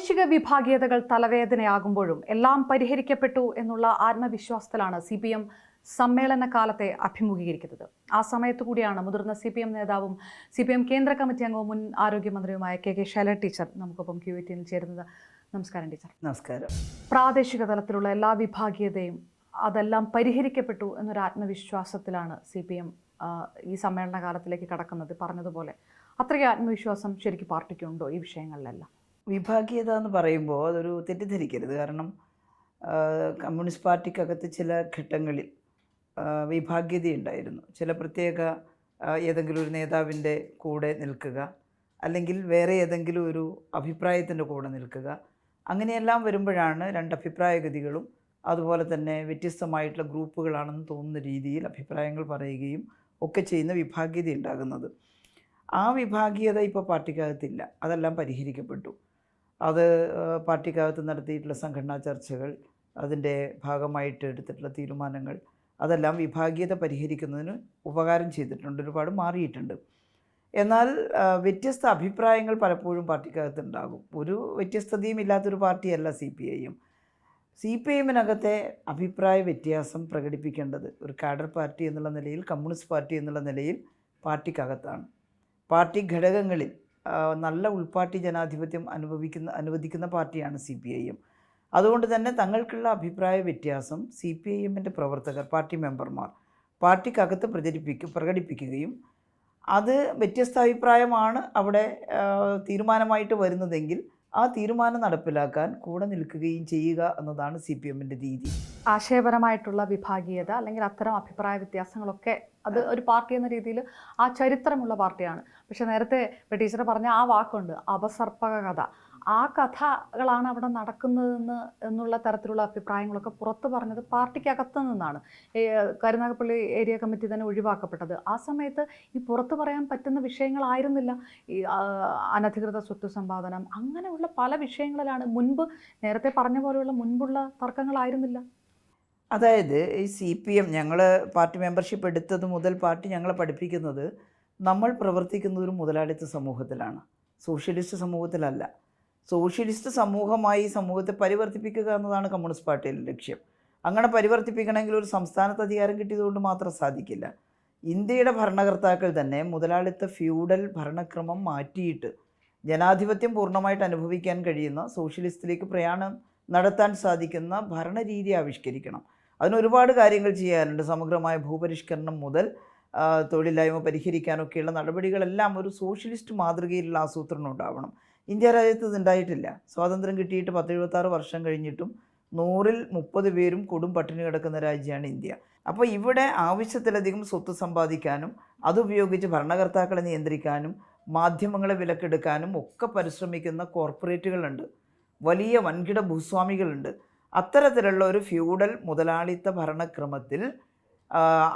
പ്രാദേശിക വിഭാഗീയതകൾ തലവേദനയാകുമ്പോഴും എല്ലാം പരിഹരിക്കപ്പെട്ടു എന്നുള്ള ആത്മവിശ്വാസത്തിലാണ് സി പി എം സമ്മേളന കാലത്തെ അഭിമുഖീകരിക്കുന്നത്. ആ സമയത്തു കൂടിയാണ് മുതിർന്ന സി പി എം നേതാവും സി പി എം കേന്ദ്ര കമ്മിറ്റി അംഗവും മുൻ ആരോഗ്യമന്ത്രിയുമായ കെ കെ ശൈല ടീച്ചർ നമുക്കൊപ്പം ക്യു ടി ചേരുന്നത്. നമസ്കാരം ടീച്ചർ. നമസ്കാരം. പ്രാദേശിക തലത്തിലുള്ള എല്ലാ വിഭാഗീയതയും അതെല്ലാം പരിഹരിക്കപ്പെട്ടു എന്നൊരു ആത്മവിശ്വാസത്തിലാണ് സി പി എം ഈ സമ്മേളന കാലത്തിലേക്ക് കടക്കുന്നത് പറഞ്ഞതുപോലെ. അത്രയ്ക്ക് ആത്മവിശ്വാസം ശരിക്കും പാർട്ടിക്കുണ്ടോ ഈ വിഷയങ്ങളിലെല്ലാം? വിഭാഗീയത എന്ന് പറയുമ്പോൾ അതൊരു തെറ്റിദ്ധരിക്കരുത്. കാരണം കമ്മ്യൂണിസ്റ്റ് പാർട്ടിക്കകത്ത് ചില ഘട്ടങ്ങളിൽ വിഭാഗീയതയുണ്ടായിരുന്നു. ചില പ്രത്യേക ഏതെങ്കിലും ഒരു നേതാവിന്റെ കൂടെ നിൽക്കുക അല്ലെങ്കിൽ വേറെ ഏതെങ്കിലും ഒരു അഭിപ്രായത്തിന്റെ കൂടെ നിൽക്കുക അങ്ങനെയെല്ലാം വരുമ്പോഴാണ് രണ്ട് അഭിപ്രായഗതികളും അതുപോലെ തന്നെ വ്യത്യസ്തമായിട്ടുള്ള ഗ്രൂപ്പുകളാണെന്ന് തോന്നുന്ന രീതിയിൽ അഭിപ്രായങ്ങൾ പറയുകയും ഒക്കെ ചെയ്യുന്ന വിഭാഗീയത ഉണ്ടാകുന്നത്. ആ വിഭാഗീയത ഇപ്പോൾ പാർട്ടിക്കകത്തില്ല. അതെല്ലാം പരിഹരിക്കപ്പെട്ടു. അത് പാർട്ടിക്കകത്ത് നടത്തിയിട്ടുള്ള സംഘടനാ ചർച്ചകൾ അതിന്റെ ഭാഗമായിട്ട് എടുത്തിട്ടുള്ള തീരുമാനങ്ങൾ അതെല്ലാം വിഭാഗീയത പരിഹരിക്കുന്നതിന് ഉപകാരം ചെയ്തിട്ടുണ്ട് ഒരുപാട് മാറിയിട്ടുണ്ട്. എന്നാൽ വ്യത്യസ്ത അഭിപ്രായങ്ങൾ പലപ്പോഴും പാർട്ടിക്കകത്ത് ഉണ്ടാകും ഒരു വ്യത്യസ്തതയും ഇല്ലാത്തൊരു പാർട്ടിയല്ല C P I M C P എമ്മിനകത്തെ അഭിപ്രായ വ്യത്യാസം പ്രകടിപ്പിക്കേണ്ടത് ഒരു കാഡർ പാർട്ടി എന്നുള്ള നിലയിൽ കമ്മ്യൂണിസ്റ്റ് പാർട്ടി എന്നുള്ള നിലയിൽ പാർട്ടിക്കകത്താണ്. പാർട്ടി ഘടകങ്ങളിൽ നല്ല ഉൾപാർട്ടി ജനാധിപത്യം അനുഭവിക്കുന്ന അനുവദിക്കുന്ന പാർട്ടിയാണ് സി പി ഐ എം. അതുകൊണ്ട് തന്നെ തങ്ങൾക്കുള്ള അഭിപ്രായ വ്യത്യാസം സി പി ഐ എമ്മിന്റെ പ്രവർത്തകർ പാർട്ടി മെമ്പർമാർ പാർട്ടിക്കകത്ത് പ്രചരിപ്പിക്കും പ്രകടിപ്പിക്കുകയും അത് വ്യത്യസ്ത അഭിപ്രായമാണ് അവിടെ തീരുമാനമായിട്ട് വരുന്നതെങ്കിൽ ആ തീരുമാനം നടപ്പിലാക്കാൻ കൂടെ നിൽക്കുകയും ചെയ്യുക എന്നതാണ് സി പി എമ്മിന്റെ രീതി. ആശയപരമായിട്ടുള്ള വിഭാഗീയത അല്ലെങ്കിൽ അത്തരം അഭിപ്രായ വ്യത്യാസങ്ങളൊക്കെ അത് ഒരു പാർട്ടി എന്ന രീതിയിൽ ആ ചരിത്രമുള്ള പാർട്ടിയാണ്. പക്ഷെ നേരത്തെ ടീച്ചർ പറഞ്ഞ ആ വാക്കുണ്ട് അപസർപ്പക കഥ ആ കഥകളാണ് അവിടെ നടക്കുന്നതെന്ന് എന്നുള്ള തരത്തിലുള്ള അഭിപ്രായങ്ങളൊക്കെ പുറത്ത് പറഞ്ഞത് പാർട്ടിക്കകത്ത് നിന്നാണ്. കരുനാഗപ്പള്ളി ഏരിയ കമ്മിറ്റി തന്നെ ഒഴിവാക്കപ്പെട്ടത്. ആ സമയത്ത് ഈ പുറത്ത് പറയാൻ പറ്റുന്ന വിഷയങ്ങളായിരുന്നില്ല. ഈ അനധികൃത സ്വത്ത് സമ്പാദനം അങ്ങനെയുള്ള പല വിഷയങ്ങളിലാണ് മുൻപ് നേരത്തെ പറഞ്ഞ പോലെയുള്ള മുൻപുള്ള തർക്കങ്ങളായിരുന്നില്ല. അതായത് ഈ സി പി എം ഞങ്ങൾ പാർട്ടി മെമ്പർഷിപ്പ് എടുത്തത് മുതൽ പാർട്ടി ഞങ്ങളെ പഠിപ്പിക്കുന്നത് നമ്മൾ പ്രവർത്തിക്കുന്ന ഒരു മുതലാളിത്ത സമൂഹത്തിലാണ്. സോഷ്യലിസ്റ്റ് സമൂഹത്തിലല്ല. സോഷ്യലിസ്റ്റ് സമൂഹമായി സമൂഹത്തെ പരിവർത്തിപ്പിക്കുക എന്നതാണ് കമ്മ്യൂണിസ്റ്റ് പാർട്ടിയുടെ ലക്ഷ്യം. അങ്ങനെ പരിവർത്തിപ്പിക്കണമെങ്കിൽ ഒരു സംസ്ഥാനത്ത് അധികാരം കിട്ടിയതുകൊണ്ട് മാത്രം സാധിക്കില്ല. ഇന്ത്യയുടെ ഭരണകർത്താക്കൾ തന്നെ മുതലാളിത്ത ഫ്യൂഡൽ ഭരണക്രമം മാറ്റിയിട്ട് ജനാധിപത്യം പൂർണമായിട്ട് അനുഭവിക്കാൻ കഴിയുന്ന സോഷ്യലിസ്റ്റിലേക്ക് പ്രയാണം നടത്താൻ സാധിക്കുന്ന ഭരണരീതി ആവിഷ്കരിക്കണം. അതിന് ഒരുപാട് കാര്യങ്ങൾ ചെയ്യാനുണ്ട്. സമഗ്രമായ ഭൂപരിഷ്കരണം മുതൽ തൊഴിലില്ലായ്മ പരിഹരിക്കാനൊക്കെയുള്ള നടപടികളെല്ലാം ഒരു സോഷ്യലിസ്റ്റ് മാതൃകയിലുള്ള ആസൂത്രണം ഉണ്ടാവണം. ഇന്ത്യ രാജ്യത്ത് ഇത് ഉണ്ടായിട്ടില്ല. സ്വാതന്ത്ര്യം കിട്ടിയിട്ട് പത്ത് എഴുപത്താറ് വർഷം കഴിഞ്ഞിട്ടും നൂറിൽ മുപ്പത് പേരും കൊടും പട്ടിണി കിടക്കുന്ന രാജ്യമാണ് ഇന്ത്യ. അപ്പോൾ ഇവിടെ ആവശ്യത്തിലധികം സ്വത്ത് സമ്പാദിക്കാനും അതുപയോഗിച്ച് ഭരണകർത്താക്കളെ നിയന്ത്രിക്കാനും മാധ്യമങ്ങളെ വിലക്കെടുക്കാനും ഒക്കെ പരിശ്രമിക്കുന്ന കോർപ്പറേറ്റുകളുണ്ട്. വലിയ വൻകിട ഭൂസ്വാമികളുണ്ട്. അത്തരത്തിലുള്ള ഒരു ഫ്യൂഡൽ മുതലാളിത്ത ഭരണക്രമത്തിൽ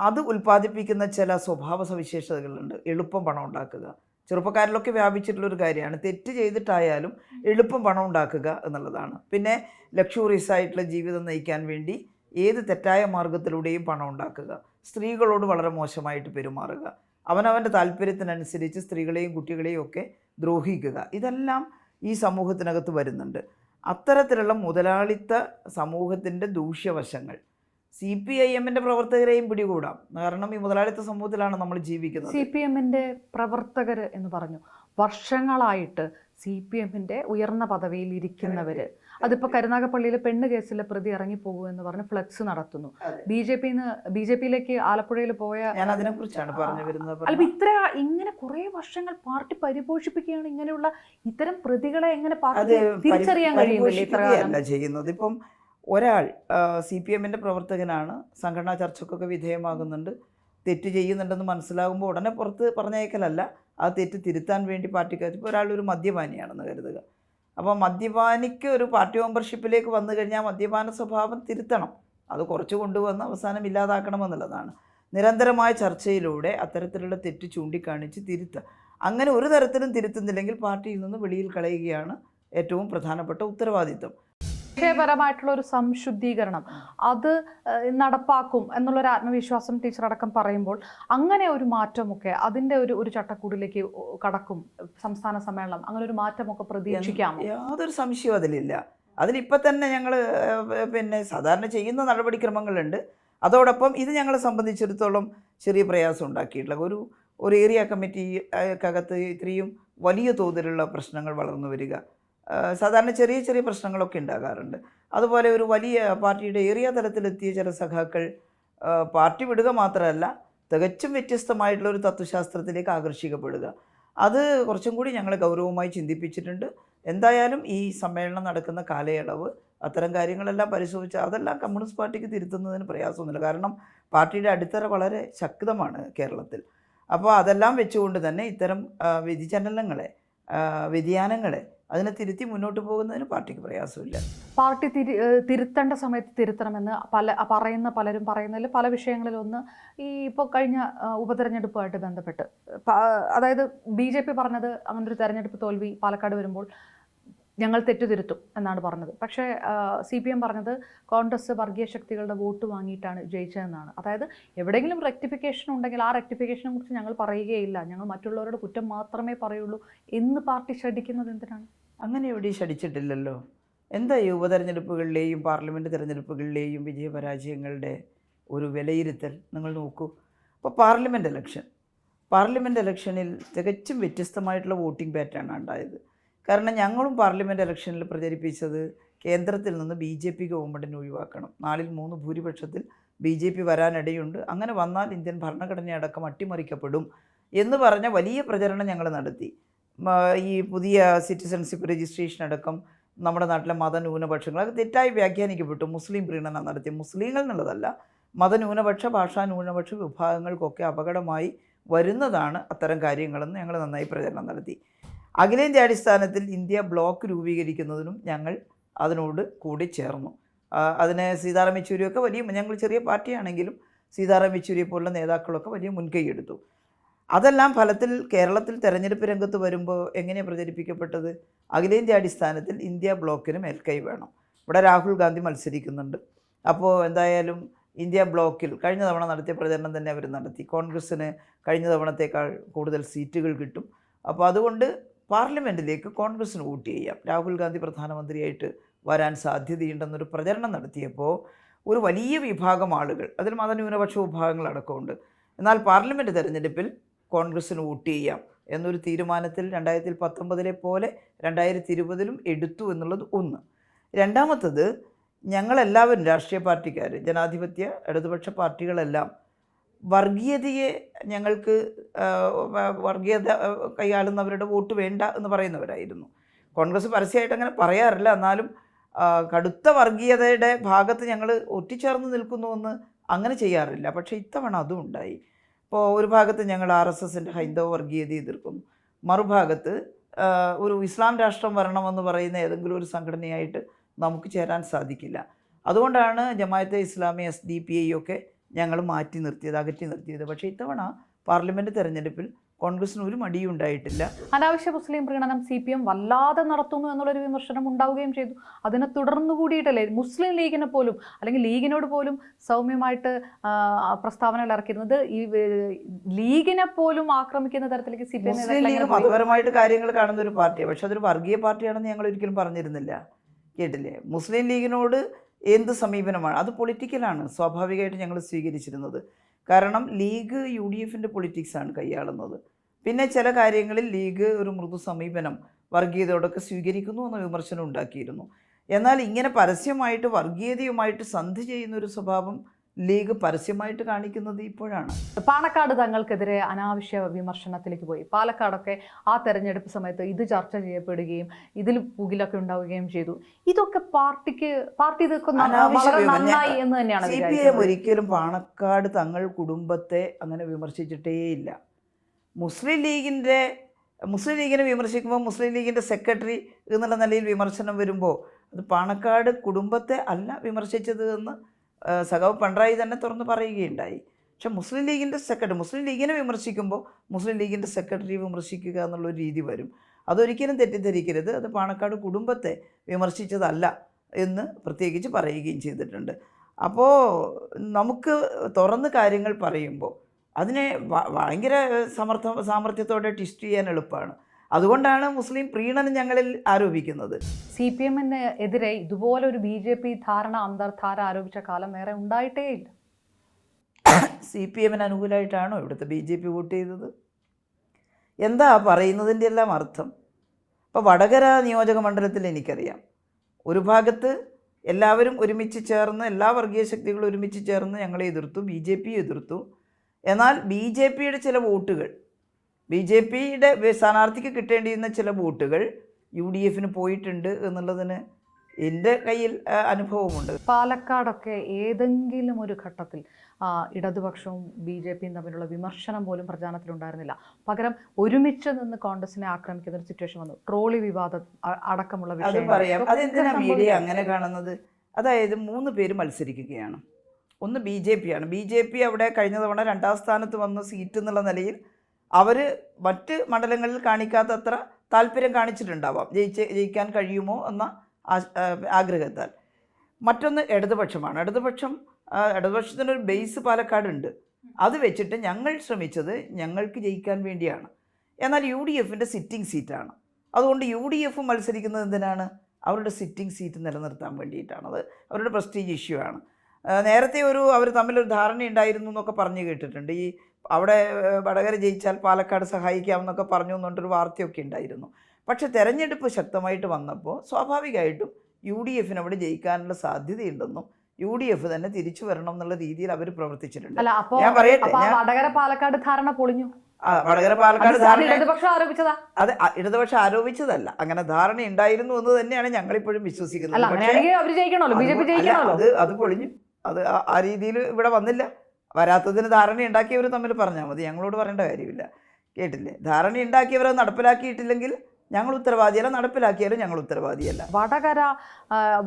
അത് ഉൽപ്പാദിപ്പിക്കുന്ന ചില സ്വഭാവ സവിശേഷതകളുണ്ട് എളുപ്പം പണം ഉണ്ടാക്കുക. ചെറുപ്പക്കാരിലൊക്കെ വ്യാപിച്ചിട്ടുള്ളൊരു കാര്യമാണ്. തെറ്റ് ചെയ്തിട്ടായാലും എളുപ്പം പണം ഉണ്ടാക്കുക എന്നുള്ളതാണ്. പിന്നെ ലക്ഷൂറിയസ് ആയിട്ടുള്ള ജീവിതം നയിക്കാൻ വേണ്ടി ഏത് തെറ്റായ മാർഗത്തിലൂടെയും പണം ഉണ്ടാക്കുക. സ്ത്രീകളോട് വളരെ മോശമായിട്ട് പെരുമാറുക. അവനവന്റെ താല്പര്യത്തിനനുസരിച്ച് സ്ത്രീകളെയും കുട്ടികളെയും ഒക്കെ ദ്രോഹിക്കുക. ഇതെല്ലാം ഈ സമൂഹത്തിനകത്ത് വരുന്നുണ്ട്. അത്തരത്തിലുള്ള മുതലാളിത്ത സമൂഹത്തിന്റെ ദൂഷ്യവശങ്ങൾ. സി പി ഐ എമ്മിന്റെ പ്രവർത്തകരെയും പിടികൂടാം. കാരണം ഈ മുതലാളിത്ത സമൂഹത്തിലാണ് നമ്മൾ ജീവിക്കുന്നത്. സി പി എമ്മിന്റെ പ്രവർത്തകർ എന്ന് പറഞ്ഞു. വർഷങ്ങളായിട്ട് സി പി എമ്മിന്റെ ഉയർന്ന പദവിയിൽ ഇരിക്കുന്നവര്. അതിപ്പോ കരുനാഗപ്പള്ളിയിലെ പെണ്ണ് കേസിലെ പ്രതി ഇറങ്ങിപ്പോകൂ എന്ന് പറഞ്ഞ് ഫ്ലെക്സ് നടത്തുന്നു. ബി ജെ പിന്ന് ബി ജെ പിയിലേക്ക് ആലപ്പുഴയിൽ പോയ ഞാൻ അതിനെക്കുറിച്ചാണ് പറഞ്ഞു വരുന്നത്. അല്ല ഇത്ര ഇങ്ങനെ കുറെ വർഷങ്ങൾ പാർട്ടി പരിപോഷിപ്പിക്കുകയാണ് ഇങ്ങനെയുള്ള ഇത്തരം പ്രതികളെ എങ്ങനെ പാർട്ടി തിരിച്ചറിയാൻ കഴിയുന്നില്ല ഇത്ര ചെയ്യുന്നത്. ഇപ്പം ഒരാൾ സി പി എമ്മിന്റെ പ്രവർത്തകനാണ് സംഘടനാ ചർച്ചക്കൊക്കെ വിധേയമാകുന്നുണ്ട് തെറ്റ് ചെയ്യുന്നുണ്ടെന്ന് മനസ്സിലാകുമ്പോൾ ഉടനെ പുറത്ത് പറഞ്ഞേക്കലല്ല ആ തെറ്റ് തിരുത്താൻ വേണ്ടി പാർട്ടിക്കകത്ത് ഇപ്പോൾ ഒരാൾ ഒരു മദ്യപാനിയാണെന്ന് കരുതുക. അപ്പോൾ മദ്യപാനിക്ക് ഒരു പാർട്ടി മെമ്പർഷിപ്പിലേക്ക് വന്നു കഴിഞ്ഞാൽ മദ്യപാന സ്വഭാവം തിരുത്തണം. അത് കുറച്ച് കൊണ്ടുവന്ന് അവസാനം ഇല്ലാതാക്കണമെന്നുള്ളതാണ്. നിരന്തരമായ ചർച്ചയിലൂടെ അത്തരത്തിലുള്ള തെറ്റ് ചൂണ്ടിക്കാണിച്ച് തിരുത്തുക അങ്ങനെ ഒരു തരത്തിലും തിരുത്തുന്നില്ലെങ്കിൽ പാർട്ടിയിൽ നിന്ന് വെളിയിൽ കളയുകയാണ് ഏറ്റവും പ്രധാനപ്പെട്ട ഉത്തരവാദിത്വം. വിഷയപരമായിട്ടുള്ള ഒരു സംശുദ്ധീകരണം. അത് നടപ്പാക്കും എന്നുള്ളൊരു ആത്മവിശ്വാസം ടീച്ചർ അടക്കം പറയുമ്പോൾ അങ്ങനെ ഒരു മാറ്റമൊക്കെ അതിന്റെ ഒരു ഒരു ചട്ടക്കൂടിലേക്ക് കടക്കും സംസ്ഥാന സമ്മേളനം. അങ്ങനെ ഒരു മാറ്റമൊക്കെ പ്രതീക്ഷിക്കാം യാതൊരു സംശയവും അതിലില്ല. അതിലിപ്പോൾ തന്നെ ഞങ്ങൾ പിന്നെ സാധാരണ ചെയ്യുന്ന നടപടിക്രമങ്ങളുണ്ട് അതോടൊപ്പം ഇത് ഞങ്ങളെ സംബന്ധിച്ചിടത്തോളം ചെറിയ പ്രയാസം ഉണ്ടാക്കിയിട്ടുള്ള ഒരു ഒരു ഏരിയ കമ്മിറ്റിക്കകത്ത് ഇത്രയും വലിയ തോതിലുള്ള പ്രശ്നങ്ങൾ വളർന്നു വരിക. സാധാരണ ചെറിയ ചെറിയ പ്രശ്നങ്ങളൊക്കെ ഉണ്ടാകാറുണ്ട്. അതുപോലെ ഒരു വലിയ പാർട്ടിയുടെ ഏറിയ തലത്തിലെത്തിയ ചില സഖാക്കൾ പാർട്ടി വിടുക മാത്രമല്ല തികച്ചും വ്യത്യസ്തമായിട്ടുള്ള ഒരു തത്വശാസ്ത്രത്തിലേക്ക് ആകർഷിക്കപ്പെടുക. അത് കുറച്ചും കൂടി ഞങ്ങൾ ഗൗരവമായി ചിന്തിപ്പിച്ചിട്ടുണ്ട്. എന്തായാലും ഈ സമ്മേളനം നടക്കുന്ന കാലയളവ് അത്തരം കാര്യങ്ങളെല്ലാം പരിശോധിച്ച് അതെല്ലാം കമ്മ്യൂണിസ്റ്റ് പാർട്ടിക്ക് തിരുത്തുന്നതിന് പ്രയാസമൊന്നുമില്ല. കാരണം പാർട്ടിയുടെ അടിത്തറ വളരെ ശക്തമാണ് കേരളത്തിൽ. അപ്പോൾ അതെല്ലാം വെച്ചുകൊണ്ട് തന്നെ ഇത്തരം വ്യതിചലനങ്ങളെ വ്യതിയാനങ്ങളെ അതിനെ തിരുത്തി മുന്നോട്ട് പോകുന്നതിന് പാർട്ടിക്ക് പ്രയാസമില്ല. പാർട്ടി തിരി തിരുത്തേണ്ട സമയത്ത് തിരുത്തണമെന്ന് പല പറയുന്ന പലരും പറയുന്നതിൽ പല വിഷയങ്ങളിലൊന്ന് ഈ ഇപ്പോൾ കഴിഞ്ഞ ഉപതെരഞ്ഞെടുപ്പുമായിട്ട് ബന്ധപ്പെട്ട്. അതായത് ബി ജെ പി പറഞ്ഞത് അങ്ങനൊരു തെരഞ്ഞെടുപ്പ് തോൽവി പാലക്കാട് വരുമ്പോൾ ഞങ്ങൾ തെറ്റുതിരുത്തും എന്നാണ് പറഞ്ഞത്. പക്ഷേ സി പി എം പറഞ്ഞത് കോൺഗ്രസ് വർഗീയ ശക്തികളുടെ വോട്ട് വാങ്ങിയിട്ടാണ് ജയിച്ചതെന്നാണ്. അതായത് എവിടെയെങ്കിലും റെക്ടിഫിക്കേഷൻ ഉണ്ടെങ്കിൽ ആ റെക്ടിഫിക്കേഷനെ കുറിച്ച് ഞങ്ങൾ പറയുകയില്ല. ഞങ്ങൾ മറ്റുള്ളവരുടെ കുറ്റം മാത്രമേ പറയുള്ളൂ എന്ന് പാർട്ടി ശ്രദ്ധിക്കുന്നത് എന്തിനാണ്? അങ്ങനെ എവിടെയും ശഠിച്ചിട്ടില്ലല്ലോ. എന്താ ഈ ഉപതെരഞ്ഞെടുപ്പുകളിലെയും പാർലമെന്റ് തിരഞ്ഞെടുപ്പുകളിലെയും വിജയപരാജയങ്ങളുടെ ഒരു വിലയിരുത്തൽ? നിങ്ങൾ നോക്കൂ. അപ്പോൾ പാർലമെന്റ് ഇലക്ഷൻ. പാർലമെന്റ് ഇലക്ഷനിൽ തികച്ചും വ്യത്യസ്തമായിട്ടുള്ള വോട്ടിംഗ് പാറ്റേൺ ഉണ്ടായത്. കാരണം ഞങ്ങളും പാർലമെന്റ് ഇലക്ഷനിൽ പ്രചരിപ്പിച്ചത് കേന്ദ്രത്തിൽ നിന്ന് ബി ജെ പി ഗവൺമെന്റിനെ ഒഴിവാക്കണം. നാലിൽ മൂന്ന് ഭൂരിപക്ഷത്തിൽ ബി ജെ പി വരാനിടയുണ്ട്. അങ്ങനെ വന്നാൽ ഇന്ത്യൻ ഭരണഘടനയടക്കം അട്ടിമറിക്കപ്പെടും എന്ന് പറഞ്ഞ വലിയ പ്രചരണം ഞങ്ങൾ നടത്തി. ഈ പുതിയ സിറ്റിസൺഷിപ്പ് രജിസ്ട്രേഷൻ അടക്കം നമ്മുടെ നാട്ടിലെ മതന്യൂനപക്ഷങ്ങൾ അത് തെറ്റായി വ്യാഖ്യാനിക്കപ്പെട്ടു. മുസ്ലിം പ്രീണനം നടത്തി. മുസ്ലിങ്ങൾ എന്നുള്ളതല്ല മതന്യൂനപക്ഷ ഭാഷാ ന്യൂനപക്ഷ വിഭാഗങ്ങൾക്കൊക്കെ അപകടമായി വരുന്നതാണ് അത്തരം കാര്യങ്ങളെന്ന് ഞങ്ങൾ നന്നായി പ്രചരണം നടത്തി. അഖിലേന്ത്യാടിസ്ഥാനത്തിൽ ഇന്ത്യ ബ്ലോക്ക് രൂപീകരിക്കുന്നതിനും ഞങ്ങൾ അതിനോട് കൂടി ചേർന്നു. അതിന് സീതാറാം യെച്ചൂരിയൊക്കെ വലിയ ഞങ്ങൾ ചെറിയ പാർട്ടിയാണെങ്കിലും സീതാറാം യെച്ചൂരിയെ പോലുള്ള നേതാക്കളൊക്കെ വലിയ മുൻകൈ എടുത്തു. അതെല്ലാം ഫലത്തിൽ കേരളത്തിൽ തെരഞ്ഞെടുപ്പ് രംഗത്ത് വരുമ്പോൾ എങ്ങനെയാണ് പ്രചരിപ്പിക്കപ്പെട്ടത്? അഖിലേന്ത്യാടിസ്ഥാനത്തിൽ ഇന്ത്യ ബ്ലോക്കിന് മേൽക്കൈ വേണം. ഇവിടെ രാഹുൽ ഗാന്ധി മത്സരിക്കുന്നുണ്ട്. അപ്പോൾ എന്തായാലും ഇന്ത്യ ബ്ലോക്കിൽ കഴിഞ്ഞ തവണ നടത്തിയ പ്രചരണം തന്നെ അവർ നടത്തി. കോൺഗ്രസ്സിന് കഴിഞ്ഞ തവണത്തേക്കാൾ കൂടുതൽ സീറ്റുകൾ കിട്ടും. അപ്പോൾ അതുകൊണ്ട് പാർലമെന്റിലേക്ക് കോൺഗ്രസ്സിന് വോട്ട് ചെയ്യാം. രാഹുൽ ഗാന്ധി പ്രധാനമന്ത്രിയായിട്ട് വരാൻ സാധ്യതയുണ്ടെന്നൊരു പ്രചരണം നടത്തിയപ്പോൾ ഒരു വലിയ വിഭാഗം ആളുകൾ അതിൽ മതന്യൂനപക്ഷ വിഭാഗങ്ങളടക്കമുണ്ട് എന്നാൽ പാർലമെന്റ് തെരഞ്ഞെടുപ്പിൽ കോൺഗ്രസ്സിന് വോട്ട് ചെയ്യാം എന്നൊരു തീരുമാനത്തിൽ രണ്ടായിരത്തി പത്തൊമ്പതിലെ പോലെ രണ്ടായിരത്തി ഇരുപതിലും എടുത്തു എന്നുള്ളത് ഒന്ന്. രണ്ടാമത്തത് ഞങ്ങളെല്ലാവരും രാഷ്ട്രീയ പാർട്ടിക്കാർ ജനാധിപത്യ ഇടതുപക്ഷ പാർട്ടികളെല്ലാം വർഗീയതയെ ഞങ്ങൾക്ക് വർഗീയത കൈയാളുന്നവരുടെ വോട്ട് വേണ്ട എന്ന് പറയുന്നവരായിരുന്നു. കോൺഗ്രസ് പരസ്യമായിട്ട് അങ്ങനെ പറയാറില്ല. എന്നാലും കടുത്ത വർഗീയതയുടെ ഭാഗത്ത് ഞങ്ങൾ ഒറ്റിച്ചേർന്ന് നിൽക്കുന്നുവെന്ന് അങ്ങനെ ചെയ്യാറില്ല. പക്ഷേ ഇത്തവണ അതും ഉണ്ടായി. ഇപ്പോൾ ഒരു ഭാഗത്ത് ഞങ്ങൾ ആർ എസ് എസിന്റെ ഹൈന്ദവ വർഗീയതയെ എതിർക്കുന്നു. മറുഭാഗത്ത് ഒരു ഇസ്ലാം രാഷ്ട്രം വരണമെന്ന് പറയുന്ന ഏതെങ്കിലും ഒരു സംഘടനയായിട്ട് നമുക്ക് ചേരാൻ സാധിക്കില്ല. അതുകൊണ്ടാണ് Jamaate Islami S D P I ഒക്കെ ഞങ്ങൾ മാറ്റി നിർത്തിയത് അകറ്റി നിർത്തിയത്. പക്ഷേ ഇത്തവണ പാർലമെന്റ് തെരഞ്ഞെടുപ്പിൽ കോൺഗ്രസിന് ഒരു മടിയും ഉണ്ടായിട്ടില്ല. അനാവശ്യ മുസ്ലിം പ്രീണനം സി പി എം വല്ലാതെ നടത്തുന്നു എന്നുള്ളൊരു വിമർശനം ഉണ്ടാവുകയും ചെയ്തു. അതിനെ തുടർന്നു കൂടിയിട്ടല്ലേ മുസ്ലിം ലീഗിനെ പോലും അല്ലെങ്കിൽ ലീഗിനോട് പോലും സൗമ്യമായിട്ട് പ്രസ്താവനകൾ ഇറക്കിയിരുന്നത്? ഈ ലീഗിനെ പോലും ആക്രമിക്കുന്ന തരത്തിലേക്ക് C P M Muslim League മതപരമായിട്ട് കാര്യങ്ങൾ കാണുന്ന ഒരു പാർട്ടിയാണ്. പക്ഷെ അതൊരു വർഗീയ പാർട്ടിയാണെന്ന് ഞങ്ങൾ ഒരിക്കലും പറഞ്ഞിരുന്നില്ല. കേട്ടില്ലേ? മുസ്ലിം ലീഗിനോട് എന്ത് സമീപനമാണ്? അത് പൊളിറ്റിക്കലാണ്. സ്വാഭാവികമായിട്ട് ഞങ്ങൾ സ്വീകരിച്ചിരുന്നത്. കാരണം ലീഗ് യു ഡി എഫിന്റെ പൊളിറ്റിക്സാണ് കൈയാളുന്നത്. പിന്നെ ചില കാര്യങ്ങളിൽ ലീഗ് ഒരു മൃദു സമീപനം വർഗീയതയോടൊക്കെ സ്വീകരിക്കുന്നു എന്ന വിമർശനം ഉണ്ടാക്കിയിരുന്നു. എന്നാൽ ഇങ്ങനെ പരസ്യമായിട്ട് വർഗീയതയുമായിട്ട് സന്ധി ചെയ്യുന്ന ഒരു സ്വഭാവം ലീഗ് പരസ്യമായിട്ട് കാണിക്കുന്നത് ഇപ്പോഴാണ്. പാണക്കാട് തങ്ങൾക്കെതിരെ അനാവശ്യ വിമർശനത്തിലേക്ക് പോയി. പാലക്കാടൊക്കെ ആ തെരഞ്ഞെടുപ്പ് സമയത്ത് ഇത് ചർച്ച ചെയ്യപ്പെടുകയും ഇതിൽ പുകിലൊക്കെ ഉണ്ടാവുകയും ചെയ്തു. ഇതൊക്കെ പാർട്ടിക്ക് പാർട്ടി ഇതൊക്കെ. നന്നായി എന്ന് തന്നെയാണ് സി പി എം ഒരിക്കലും പാണക്കാട് തങ്ങൾ കുടുംബത്തെ അങ്ങനെ വിമർശിച്ചിട്ടേയില്ല. മുസ്ലിം ലീഗിന്റെ മുസ്ലിം ലീഗിനെ വിമർശിക്കുമ്പോൾ മുസ്ലിം ലീഗിന്റെ സെക്രട്ടറി എന്നുള്ള നിലയിൽ വിമർശനം വരുമ്പോൾ അത് പാണക്കാട് കുടുംബത്തെ അല്ല വിമർശിച്ചത് എന്ന് സഖാവ് പിണറായി തന്നെ തുറന്ന് പറയുകയുണ്ടായി. പക്ഷെ മുസ്ലിം ലീഗിന്റെ സെക്രട്ടറി മുസ്ലിം ലീഗിനെ വിമർശിക്കുമ്പോൾ മുസ്ലിം ലീഗിന്റെ സെക്രട്ടറി വിമർശിക്കുക എന്നുള്ളൊരു രീതി വരും. അതൊരിക്കലും തെറ്റിദ്ധരിക്കരുത്. അത് പാണക്കാട് കുടുംബത്തെ വിമർശിച്ചതല്ല എന്ന് പ്രത്യേകിച്ച് പറയുകയും ചെയ്തിട്ടുണ്ട്. അപ്പോൾ നമുക്ക് തുറന്ന് കാര്യങ്ങൾ പറയുമ്പോൾ അതിനെ ഭയങ്കര സമർത്ഥ സാമർഥ്യത്തോടെ ട്വിസ്റ്റ് ചെയ്യാൻ എളുപ്പമാണ്. അതുകൊണ്ടാണ് മുസ്ലിം പ്രീണനം ഞങ്ങളിൽ ആരോപിക്കുന്നത്. സി പി എമ്മിന് എതിരെ ഇതുപോലെ ഒരു ബി ജെ പി ധാരണ അന്തർധാര ആരോപിച്ച കാലം വേറെ ഉണ്ടായിട്ടേ ഇല്ല. സി പി എമ്മിന് അനുകൂലമായിട്ടാണോ ഇവിടുത്തെ ബി ജെ പി വോട്ട് ചെയ്തത്? എന്താ പറയുന്നതിന്റെ എല്ലാം അർത്ഥം? ഇപ്പോൾ വടകര നിയോജക മണ്ഡലത്തിൽ എനിക്കറിയാം. ഒരു ഭാഗത്ത് എല്ലാവരും ഒരുമിച്ച് ചേർന്ന് എല്ലാ വർഗീയ ശക്തികളും ഒരുമിച്ച് ചേർന്ന് ഞങ്ങളെ എതിർത്തു ബി ജെ പി എതിർത്തു. എന്നാൽ ബി ജെ പിയുടെ ചില വോട്ടുകൾ ബി ജെ പിയുടെ സ്ഥാനാർത്ഥിക്ക് കിട്ടേണ്ടിയിരുന്ന ചില വോട്ടുകൾ യു ഡി എഫിന് പോയിട്ടുണ്ട് എന്നുള്ളതിന് എന്റെ കയ്യിൽ അനുഭവമുണ്ട്. പാലക്കാടൊക്കെ ഏതെങ്കിലും ഒരു ഘട്ടത്തിൽ ഇടതുപക്ഷവും ബി ജെ പിയും തമ്മിലുള്ള വിമർശനം പോലും പ്രചാരണത്തിലുണ്ടായിരുന്നില്ല. പകരം ഒരുമിച്ച് നിന്ന് കോൺഗ്രസിനെ ആക്രമിക്കുന്ന ഒരു സിറ്റുവേഷൻ വന്നു. ട്രോളി വിവാദം അടക്കമുള്ള വിഷയം. പറയാം. അതെന്തിനാ മീഡിയ അങ്ങനെ കാണുന്നത്? അതായത് മൂന്ന് പേര് മത്സരിക്കുകയാണ്. ഒന്ന് ബി ജെ പി ആണ്. ബി ജെ പി അവിടെ കഴിഞ്ഞ തവണ രണ്ടാം സ്ഥാനത്ത് വന്ന സീറ്റ് എന്നുള്ള നിലയിൽ അവർ മറ്റ് മണ്ഡലങ്ങളിൽ കാണിക്കാത്തത്ര താല്പര്യം കാണിച്ചിട്ടുണ്ടാവാം. ജയിച്ച് ജയിക്കാൻ കഴിയുമോ എന്ന ആഗ്രഹത്താൽ. മറ്റൊന്ന് ഇടതുപക്ഷമാണ്. ഇടതുപക്ഷം ഇടതുപക്ഷത്തിനൊരു ബേസ് പാലക്കാടുണ്ട്. അത് വെച്ചിട്ട് ഞങ്ങൾ ശ്രമിച്ചത് ഞങ്ങൾക്ക് ജയിക്കാൻ വേണ്ടിയാണ്. എന്നാൽ യു ഡി എഫിന്റെ സിറ്റിംഗ് സീറ്റാണ്. അതുകൊണ്ട് യു ഡി എഫ് മത്സരിക്കുന്നത് എന്തിനാണ്? അവരുടെ സിറ്റിംഗ് സീറ്റ് നിലനിർത്താൻ വേണ്ടിയിട്ടാണ്. അത് അവരുടെ പ്രസ്റ്റീജ് ഇഷ്യൂ ആണ്. നേരത്തെ ഒരു അവർ തമ്മിലൊരു ധാരണ ഉണ്ടായിരുന്നു എന്നൊക്കെ പറഞ്ഞു കേട്ടിട്ടുണ്ട്. ഈ അവിടെ വടകര ജയിച്ചാൽ പാലക്കാട് സഹായിക്കാമെന്നൊക്കെ പറഞ്ഞു എന്നുകൊണ്ടൊരു വാർത്തയൊക്കെ ഉണ്ടായിരുന്നു. പക്ഷേ തെരഞ്ഞെടുപ്പ് ശക്തമായിട്ട് വന്നപ്പോൾ സ്വാഭാവികമായിട്ടും യു ഡി എഫിന് അവിടെ ജയിക്കാനുള്ള സാധ്യതയുണ്ടെന്നും യു ഡി എഫ് തന്നെ തിരിച്ചു വരണം എന്നുള്ള രീതിയിൽ അവർ പ്രവർത്തിച്ചിട്ടുണ്ട്. ഞാൻ പറയട്ടെ, വടകര പാലക്കാട് ധാരണ പൊളിഞ്ഞു? വടകര പാലക്കാട് ധാരണ ഇടതുപക്ഷം ആരോപിച്ചതാ? അത് ഇടതുപക്ഷം ആരോപിച്ചതല്ല. അങ്ങനെ ധാരണ ഉണ്ടായിരുന്നു എന്ന് തന്നെയാണ് ഞങ്ങളിപ്പോഴും വിശ്വസിക്കുന്നത്. അത് അത് പൊളിഞ്ഞു. അത് ആ രീതിയിൽ ഇവിടെ വന്നില്ല. വരാത്തതിന് ധാരണ ഉണ്ടാക്കിയവർ തമ്മിൽ പറഞ്ഞാൽ മതി. ഞങ്ങളോട് പറയേണ്ട കാര്യമില്ല. കേട്ടില്ലേ? ധാരണ ഉണ്ടാക്കിയവർ നടപ്പിലാക്കിയിട്ടില്ലെങ്കിൽ ഞങ്ങൾ ഉത്തരവാദിയല്ല. നടപ്പിലാക്കിയാലും ഞങ്ങൾ ഉത്തരവാദിയല്ല. വടകര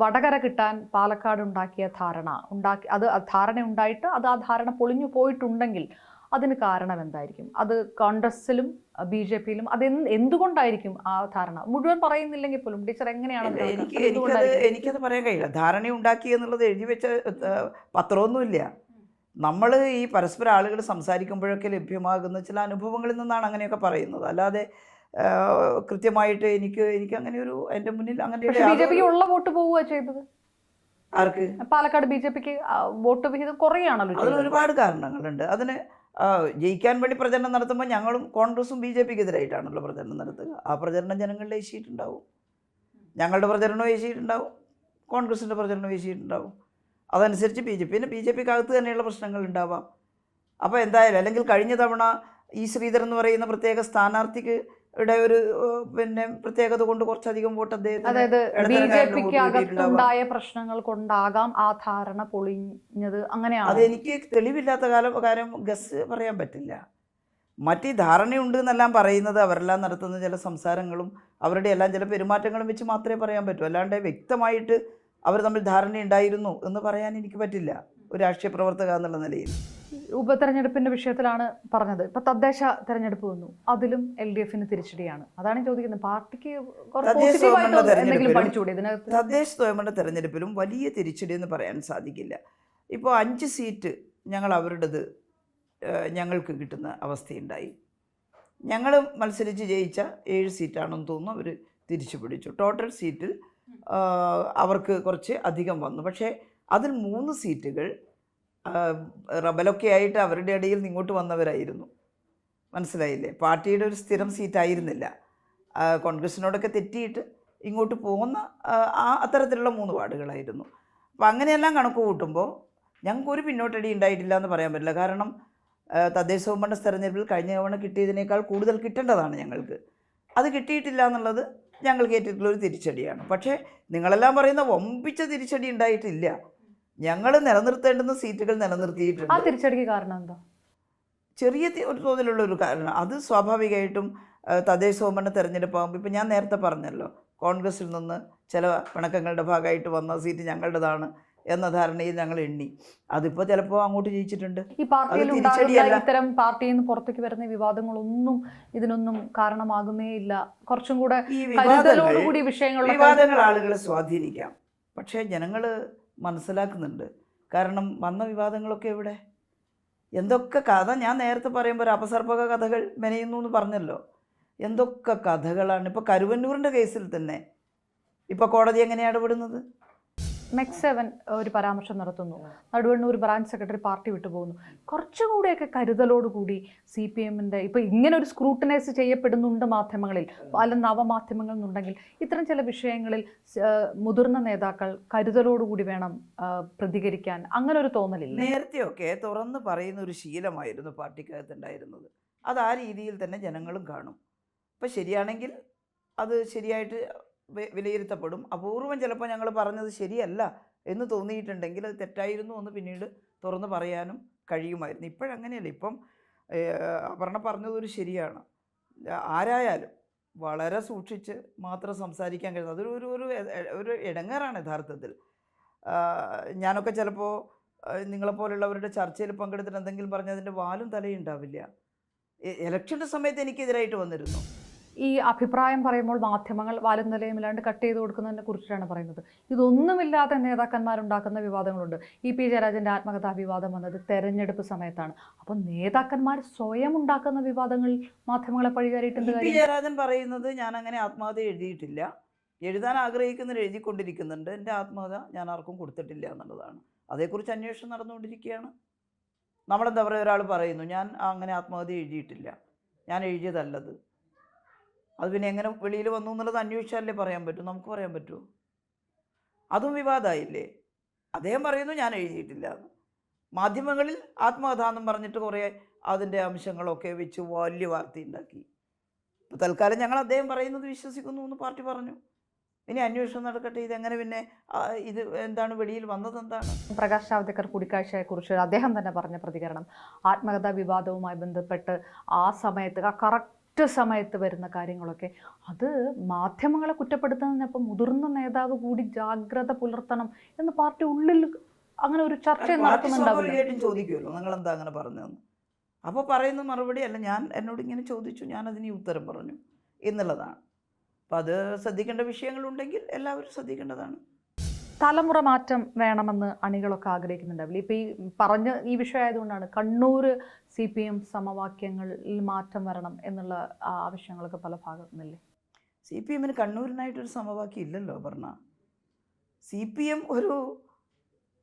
വടകര കിട്ടാൻ പാലക്കാട് ഉണ്ടാക്കിയ ധാരണ ഉണ്ടാക്കി അത് ധാരണ ഉണ്ടായിട്ട് അത് ആ ധാരണ പൊളിഞ്ഞു പോയിട്ടുണ്ടെങ്കിൽ അതിന് കാരണം എന്തായിരിക്കും? അത് കോൺഗ്രസിലും ബി ജെ പിയിലും അത് എന്തുകൊണ്ടായിരിക്കും ആ ധാരണ? മുഴുവൻ പറയുന്നില്ലെങ്കിൽ പോലും ടീച്ചർ എങ്ങനെയാണ് എനിക്ക് എനിക്കത് എനിക്കത് പറയാൻ കഴിയില്ല. ധാരണ ഉണ്ടാക്കി എന്നുള്ളത് എഴുതി വെച്ച പത്രമൊന്നുമില്ല. നമ്മൾ ഈ പരസ്പരം ആളുകൾ സംസാരിക്കുമ്പോഴൊക്കെ ലഭ്യമാകുന്ന ചില അനുഭവങ്ങളിൽ നിന്നാണ് അങ്ങനെയൊക്കെ പറയുന്നത്. അല്ലാതെ കൃത്യമായിട്ട് എനിക്ക് എനിക്ക് അങ്ങനെ ഒരു എന്റെ മുന്നിൽ അങ്ങനെ ഉള്ള വോട്ട് പോവുക ചെയ്തത്? ആർക്ക്? പാലക്കാട് ബി ജെ പിക്ക് വോട്ട് വിഹിതം കുറയാണല്ലോ അതിന് ഒരുപാട് കാരണങ്ങളുണ്ട്. അതിന് ജയിക്കാൻ വേണ്ടി പ്രചരണം നടത്തുമ്പോൾ ഞങ്ങളും കോൺഗ്രസും ബി ജെ പിക്ക് എതിരായിട്ടാണല്ലോ പ്രചരണം നടത്തുക. ആ പ്രചരണം ജനങ്ങളിൽ ഏശിയിട്ടുണ്ടാവും. ഞങ്ങളുടെ പ്രചരണം ഏശിയിട്ടുണ്ടാവും. കോൺഗ്രസിന്റെ പ്രചരണം ഏശിയിട്ടുണ്ടാവും. അതനുസരിച്ച് ബി ജെ പി. പിന്നെ ബി ജെ പിക്കകത്ത് തന്നെയുള്ള പ്രശ്നങ്ങൾ ഉണ്ടാവാം. അപ്പോൾ എന്തായാലും അല്ലെങ്കിൽ കഴിഞ്ഞ തവണ ഈ ശ്രീധരൻ എന്ന് പറയുന്ന പ്രത്യേക സ്ഥാനാർത്ഥിക്ക് ഇവിടെ ഒരു പിന്നെ പ്രത്യേകത കൊണ്ട് കുറച്ചധികം വോട്ട് അദ്ദേഹത്തിന്. അകത്തുണ്ടായ പ്രശ്നങ്ങൾ കൊണ്ടാകാം ആ ധാരണ പൊളിഞ്ഞത്. അങ്ങനെയാണ്. അതെനിക്ക് തെളിവില്ലാത്ത കാലം കാര്യം ഗസ് പറയാൻ പറ്റില്ല. മറ്റ് ധാരണയുണ്ട് എന്നെല്ലാം പറയുന്നത് അവരെല്ലാം നടത്തുന്ന ചില സംസാരങ്ങളും അവരുടെ എല്ലാം ചില പെരുമാറ്റങ്ങളും വെച്ച് മാത്രമേ പറയാൻ പറ്റൂ. അല്ലാണ്ട് വ്യക്തമായിട്ട് അവർ തമ്മിൽ ധാരണയുണ്ടായിരുന്നു എന്ന് പറയാൻ എനിക്ക് പറ്റില്ല. ഒരു രാഷ്ട്രീയ പ്രവർത്തക എന്നുള്ള നിലയിൽ. ഉപതെരഞ്ഞെടുപ്പിന്റെ വിഷയത്തിലാണ് പറഞ്ഞത്. ഇപ്പൊ തദ്ദേശ തെരഞ്ഞെടുപ്പ് വന്നു. അതിലും എൽ ഡി എഫിന് തിരിച്ചടിയാണ്. അതാണ് ചോദിക്കുന്നത്. പാർട്ടിക്ക് തദ്ദേശ സ്വയംഭരണ തെരഞ്ഞെടുപ്പിലും വലിയ തിരിച്ചടി എന്ന് പറയാൻ സാധിക്കില്ല. ഇപ്പോൾ അഞ്ച് സീറ്റ് ഞങ്ങൾ അവരുടേത് ഞങ്ങൾക്ക് കിട്ടുന്ന അവസ്ഥയുണ്ടായി. ഞങ്ങൾ മത്സരിച്ച് ജയിച്ച ഏഴ് സീറ്റാണെന്ന് തോന്നുന്നു. അവർ തിരിച്ചു പിടിച്ചു. ടോട്ടൽ സീറ്റിൽ അവർക്ക് കുറച്ച് അധികം വന്നു. പക്ഷേ അതിൽ മൂന്ന് സീറ്റുകൾ റബലൊക്കെ ആയിട്ട് അവരുടെ ഇടയിൽ നിങ്ങോട്ട് വന്നവരായിരുന്നു. മനസ്സിലായില്ലേ? പാർട്ടിയുടെ ഒരു സ്ഥിരം സീറ്റായിരുന്നില്ല. കോൺഗ്രസിനോടൊക്കെ തെറ്റിയിട്ട് ഇങ്ങോട്ട് പോകുന്ന ആ അത്തരത്തിലുള്ള മൂന്ന് വാർഡുകളായിരുന്നു. അപ്പോൾ അങ്ങനെയെല്ലാം കണക്ക് കൂട്ടുമ്പോൾ ഞങ്ങൾക്കൊരു പിന്നോട്ടടി ഉണ്ടായിട്ടില്ല എന്ന് പറയാൻ പറ്റില്ല. കാരണം തദ്ദേശ ഭരണ തെരഞ്ഞെടുപ്പിൽ കഴിഞ്ഞ തവണ കിട്ടിയതിനേക്കാൾ കൂടുതൽ കിട്ടേണ്ടതാണ് ഞങ്ങൾക്ക്. അത് കിട്ടിയിട്ടില്ല എന്നുള്ളത് ഞങ്ങൾക്ക് ഏറ്റിട്ടുള്ള ഒരു തിരിച്ചടിയാണ്. പക്ഷേ നിങ്ങളെല്ലാം പറയുന്ന വമ്പിച്ച തിരിച്ചടി ഉണ്ടായിട്ടില്ല. ഞങ്ങൾ നിലനിർത്തേണ്ടുന്ന സീറ്റുകൾ ആ നിലനിർത്തിയിട്ടുണ്ട് തിരിച്ചടിക്ക് കാരണം എന്താ? ചെറിയ ഒരു തോതിലുള്ള ഒരു കാരണം. അത് സ്വാഭാവികമായിട്ടും ആ, തദ്ദേശ സ്വയംഭരണ തെരഞ്ഞെടുപ്പാകുമ്പോൾ ഇപ്പം ഞാൻ നേരത്തെ പറഞ്ഞല്ലോ കോൺഗ്രസിൽ നിന്ന് ചില പിണക്കങ്ങളുടെ ഭാഗമായിട്ട് വന്ന സീറ്റ് ഞങ്ങളുടേതാണ്. എന്ന ധാരണയിൽ ഞങ്ങൾ എണ്ണി. അതിപ്പോൾ ചിലപ്പോൾ അങ്ങോട്ട് ജയിച്ചിട്ടുണ്ട്. ഈ പാർട്ടിയിൽ ഇത്തരം പാർട്ടിയിൽ നിന്ന് പുറത്തേക്ക് വരുന്ന വിവാദങ്ങളൊന്നും ഇതിനൊന്നും കാരണമാകുന്നേ ഇല്ല. കുറച്ചും കൂടെ ഈ വിഷയങ്ങൾ വിവാദങ്ങൾ ആളുകളെ സ്വാധീനിക്കാം. പക്ഷേ ജനങ്ങൾ മനസ്സിലാക്കുന്നുണ്ട്. കാരണം വന്ന വിവാദങ്ങളൊക്കെ എവിടെ? എന്തൊക്കെ കഥ ഞാൻ നേരത്തെ പറയുമ്പോൾ ഒരു അപസർപ്പക കഥകൾ മെനയുന്നു എന്ന് പറഞ്ഞല്ലോ. എന്തൊക്കെ കഥകളാണ്? ഇപ്പോൾ കരുവന്നൂരിന്റെ കേസിൽ തന്നെ. ഇപ്പോൾ കോടതി എങ്ങനെയാണ് ഇടപെടുന്നത്? നെക്സ്റ്റ് സെവൻ ഒരു പരാമർശം നടത്തുന്നു. നടുവണ്ണൂർ ബ്രാഞ്ച് സെക്രട്ടറി പാർട്ടി വിട്ടുപോകുന്നു കുറച്ചുകൂടിയൊക്കെ കരുതലോടുകൂടി സി പി എമ്മിന്റെ ഇപ്പോൾ ഇങ്ങനെ ഒരു സ്ക്രൂട്ടനൈസ് ചെയ്യപ്പെടുന്നുണ്ട് മാധ്യമങ്ങളിൽ. പല നവമാധ്യമങ്ങളിൽ നിന്നുണ്ടെങ്കിൽ ഇത്തരം ചില വിഷയങ്ങളിൽ മുതിർന്ന നേതാക്കൾ കരുതലോടുകൂടി വേണം പ്രതികരിക്കാൻ. അങ്ങനെ ഒരു തോന്നലില്ല. നേരത്തെയൊക്കെ തുറന്ന് പറയുന്ന ഒരു ശീലമായിരുന്നു പാർട്ടിക്കകത്തുണ്ടായിരുന്നത്. അത് ആ രീതിയിൽ തന്നെ ജനങ്ങളും കാണും. അപ്പം ശരിയാണെങ്കിൽ അത് ശരിയായിട്ട് വിലയിരുത്തപ്പെടും. അപൂർവം ചിലപ്പോൾ ഞങ്ങൾ പറഞ്ഞത് ശരിയല്ല എന്ന് തോന്നിയിട്ടുണ്ടെങ്കിൽ അത് തെറ്റായിരുന്നു എന്ന് പിന്നീട് തുറന്ന് പറയാനും കഴിയുമായിരുന്നു. ഇപ്പോഴങ്ങനെയല്ല. ഇപ്പം അപർണ പറഞ്ഞതൊരു ശരിയാണ്. ആരായാലും വളരെ സൂക്ഷിച്ച് മാത്രം സംസാരിക്കാൻ കഴിയുന്നത്. അതൊരു ഒരു ഒരു ഒരു ഇടങ്ങേറാണ് യഥാർത്ഥത്തിൽ. ഞാനൊക്കെ ചിലപ്പോൾ നിങ്ങളെപ്പോലുള്ളവരുടെ ചർച്ചയിൽ പങ്കെടുത്തിട്ട് എന്തെങ്കിലും പറഞ്ഞതിന്റെ വാലും തലയും ഉണ്ടാവില്ല. ഇലക്ഷന്റെ സമയത്ത് എനിക്കെതിരായിട്ട് വന്നിരുന്നു. ഈ അഭിപ്രായം പറയുമ്പോൾ മാധ്യമങ്ങൾ വാലും നിലയുമില്ലാണ്ട് കട്ട് ചെയ്ത് കൊടുക്കുന്നതിനെ കുറിച്ചിട്ടാണ് പറയുന്നത്. ഇതൊന്നുമില്ലാതെ നേതാക്കന്മാരുണ്ടാക്കുന്ന വിവാദങ്ങളുണ്ട്. ഇ പി ജയരാജന്റെ ആത്മകഥാ വിവാദം വന്നത് തെരഞ്ഞെടുപ്പ് സമയത്താണ്. അപ്പം നേതാക്കന്മാർ സ്വയം ഉണ്ടാക്കുന്ന വിവാദങ്ങൾ മാധ്യമങ്ങളെ ഇ പി ജയരാജൻ പറയുന്നത് ഞാൻ അങ്ങനെ ആത്മഹത്യ എഴുതിയിട്ടില്ല. എഴുതാൻ ആഗ്രഹിക്കുന്നവർ എഴുതിക്കൊണ്ടിരിക്കുന്നുണ്ട്. എന്റെ ആത്മകഥ ഞാൻ ആർക്കും കൊടുത്തിട്ടില്ല എന്നുള്ളതാണ്. അതേക്കുറിച്ച് അന്വേഷണം നടന്നുകൊണ്ടിരിക്കുകയാണ്. നമ്മളെന്താ പറയുക? ഒരാൾ പറയുന്നു ഞാൻ അങ്ങനെ ആത്മഹത്യ എഴുതിയിട്ടില്ല. ഞാൻ എഴുതിയതല്ലത്. അത് പിന്നെ എങ്ങനെ വെളിയിൽ വന്നു എന്നുള്ളത് അന്വേഷിച്ചാലേ പറയാൻ പറ്റൂ. നമുക്ക് പറയാൻ പറ്റുമോ അതും വിവാദമായില്ലേ അദ്ദേഹം പറയുന്നു ഞാൻ എഴുതിയിട്ടില്ല. മാധ്യമങ്ങളിൽ ആത്മകഥാന്നും പറഞ്ഞിട്ട് കുറേ അതിന്റെ അംശങ്ങളൊക്കെ വെച്ച് വലിയ വാർത്ത ഉണ്ടാക്കി ഇപ്പോൾ തൽക്കാലം ഞങ്ങൾ അദ്ദേഹം പറയുന്നത് വിശ്വസിക്കുന്നു എന്ന് പാർട്ടി പറഞ്ഞു. ഇനി അന്വേഷണം നടക്കട്ടെ. ഇതെങ്ങനെ പിന്നെ ഇത് എന്താണ് വെളിയിൽ വന്നത് എന്താണ്? പ്രകാശ് ജാവ്ദേക്കർ കൂടിക്കാഴ്ചയെക്കുറിച്ച് അദ്ദേഹം തന്നെ പറഞ്ഞ പ്രതികരണം. ആത്മകഥാ വിവാദവുമായി ബന്ധപ്പെട്ട് ആ സമയത്ത് ആ കറക്റ്റ് സമയത്ത് വരുന്ന കാര്യങ്ങളൊക്കെ. അത് മാധ്യമങ്ങളെ കുറ്റപ്പെടുത്തുന്നതിനൊപ്പം മുതിർന്ന നേതാവ് കൂടി ജാഗ്രത പുലർത്തണം എന്ന് പാർട്ടി ഉള്ളിൽ അങ്ങനെ ഒരു ചർച്ച ചോദിക്കുമല്ലോ നിങ്ങൾ എന്താ അങ്ങനെ പറഞ്ഞതെന്ന്? അപ്പോൾ പറയുന്ന മറുപടി അല്ല ഞാൻ എന്നോട് ഇങ്ങനെ ചോദിച്ചു ഞാൻ അതിന് ഈ ഉത്തരം പറഞ്ഞു എന്നുള്ളതാണ്. അപ്പോൾ അത് ശ്രദ്ധിക്കേണ്ട വിഷയങ്ങളുണ്ടെങ്കിൽ എല്ലാവരും ശ്രദ്ധിക്കേണ്ടതാണ്. തലമുറ മാറ്റം വേണമെന്ന് അണികളൊക്കെ ആഗ്രഹിക്കുന്നുണ്ടാവില്ല ഇപ്പം ഈ പറഞ്ഞ ഈ വിഷയമായതുകൊണ്ടാണ് കണ്ണൂർ സി പി എം സമവാക്യങ്ങളിൽ മാറ്റം വരണം എന്നുള്ള ആവശ്യങ്ങളൊക്കെ പല ഭാഗത്തു നിന്നില്ലേ സി പി എമ്മിന് കണ്ണൂരിനായിട്ടൊരു സമവാക്യം ഇല്ലല്ലോ പറഞ്ഞ. സി പി എം ഒരു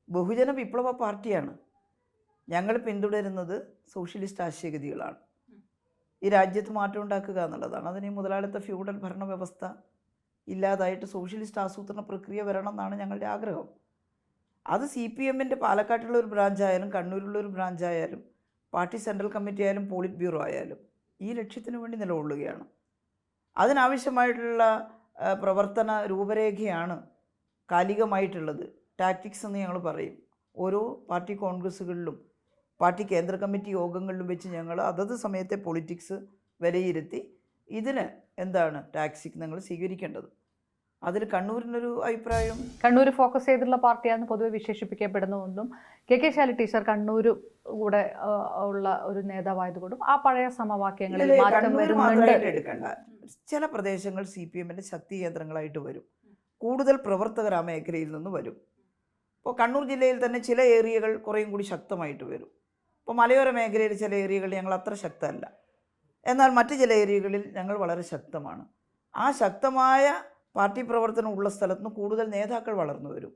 ബഹുജന വിപ്ലവ പാർട്ടിയാണ്. ഞങ്ങൾ പിന്തുടരുന്നത് സോഷ്യലിസ്റ്റ് ആശയഗതികളാണ്. ഈ രാജ്യത്ത് മാറ്റം ഉണ്ടാക്കുക എന്നുള്ളതാണ്. അതിന് മുതലാളിത്ത ഫ്യൂഡൽ ഭരണ വ്യവസ്ഥ ഇല്ലാതായിട്ട് സോഷ്യലിസ്റ്റ് ആസൂത്രണ പ്രക്രിയ വരണം എന്നാണ് ഞങ്ങളുടെ ആഗ്രഹം. അത് സി പി എമ്മിന്റെ പാലക്കാട്ടിലുള്ള ഒരു ബ്രാഞ്ചായാലും കണ്ണൂരിലുള്ള ഒരു ബ്രാഞ്ചായാലും പാർട്ടി സെൻട്രൽ കമ്മിറ്റി ആയാലും പോളിറ്റ് ബ്യൂറോ ആയാലും ഈ ലക്ഷ്യത്തിന് വേണ്ടി നിലകൊള്ളുകയാണ്. അതിനാവശ്യമായിട്ടുള്ള പ്രവർത്തന രൂപരേഖയാണ് കാലികമായിട്ടുള്ളത്. ടാക്ടിക്സ് എന്ന് ഞങ്ങൾ പറയും. ഓരോ പാർട്ടി കോൺഗ്രസ്സുകളിലും പാർട്ടി കേന്ദ്ര കമ്മിറ്റി യോഗങ്ങളിലും വെച്ച് ഞങ്ങൾ അതത് സമയത്തെ പൊളിറ്റിക്സ് വിലയിരുത്തി ഇതിന് എന്താണ് ടാക്സിക്ക് നിങ്ങൾ സ്വീകരിക്കേണ്ടത്? അതിൽ കണ്ണൂരിനൊരു അഭിപ്രായം? കണ്ണൂർ ഫോക്കസ് ചെയ്തിട്ടുള്ള പാർട്ടിയാണ് പൊതുവെ വിശേഷിപ്പിക്കപ്പെടുന്നതെന്നും K K Shali teacher Kannur കൂടെ ഉള്ള ഒരു നേതാവായതുകൊണ്ടും ആ പഴയ സമവാക്യങ്ങളിൽ എടുക്കണ്ട. ചില പ്രദേശങ്ങൾ സി പി എമ്മിന്റെ ശക്തി കേന്ദ്രങ്ങളായിട്ട് വരും. കൂടുതൽ പ്രവർത്തകർ ആ മേഖലയിൽ നിന്ന് വരും. ഇപ്പോൾ കണ്ണൂർ ജില്ലയിൽ തന്നെ ചില ഏരിയകൾ കുറേയും കൂടി ശക്തമായിട്ട് വരും. ഇപ്പോൾ മലയോര മേഖലയിൽ ചില ഏരിയകൾ ഞങ്ങൾ അത്ര ശക്തമല്ല. എന്നാൽ മറ്റ് ചില ഏരിയകളിൽ ഞങ്ങൾ വളരെ ശക്തമാണ്. ആ ശക്തമായ പാർട്ടി പ്രവർത്തനം ഉള്ള സ്ഥലത്ത് നിന്ന് കൂടുതൽ നേതാക്കൾ വളർന്നു വരും.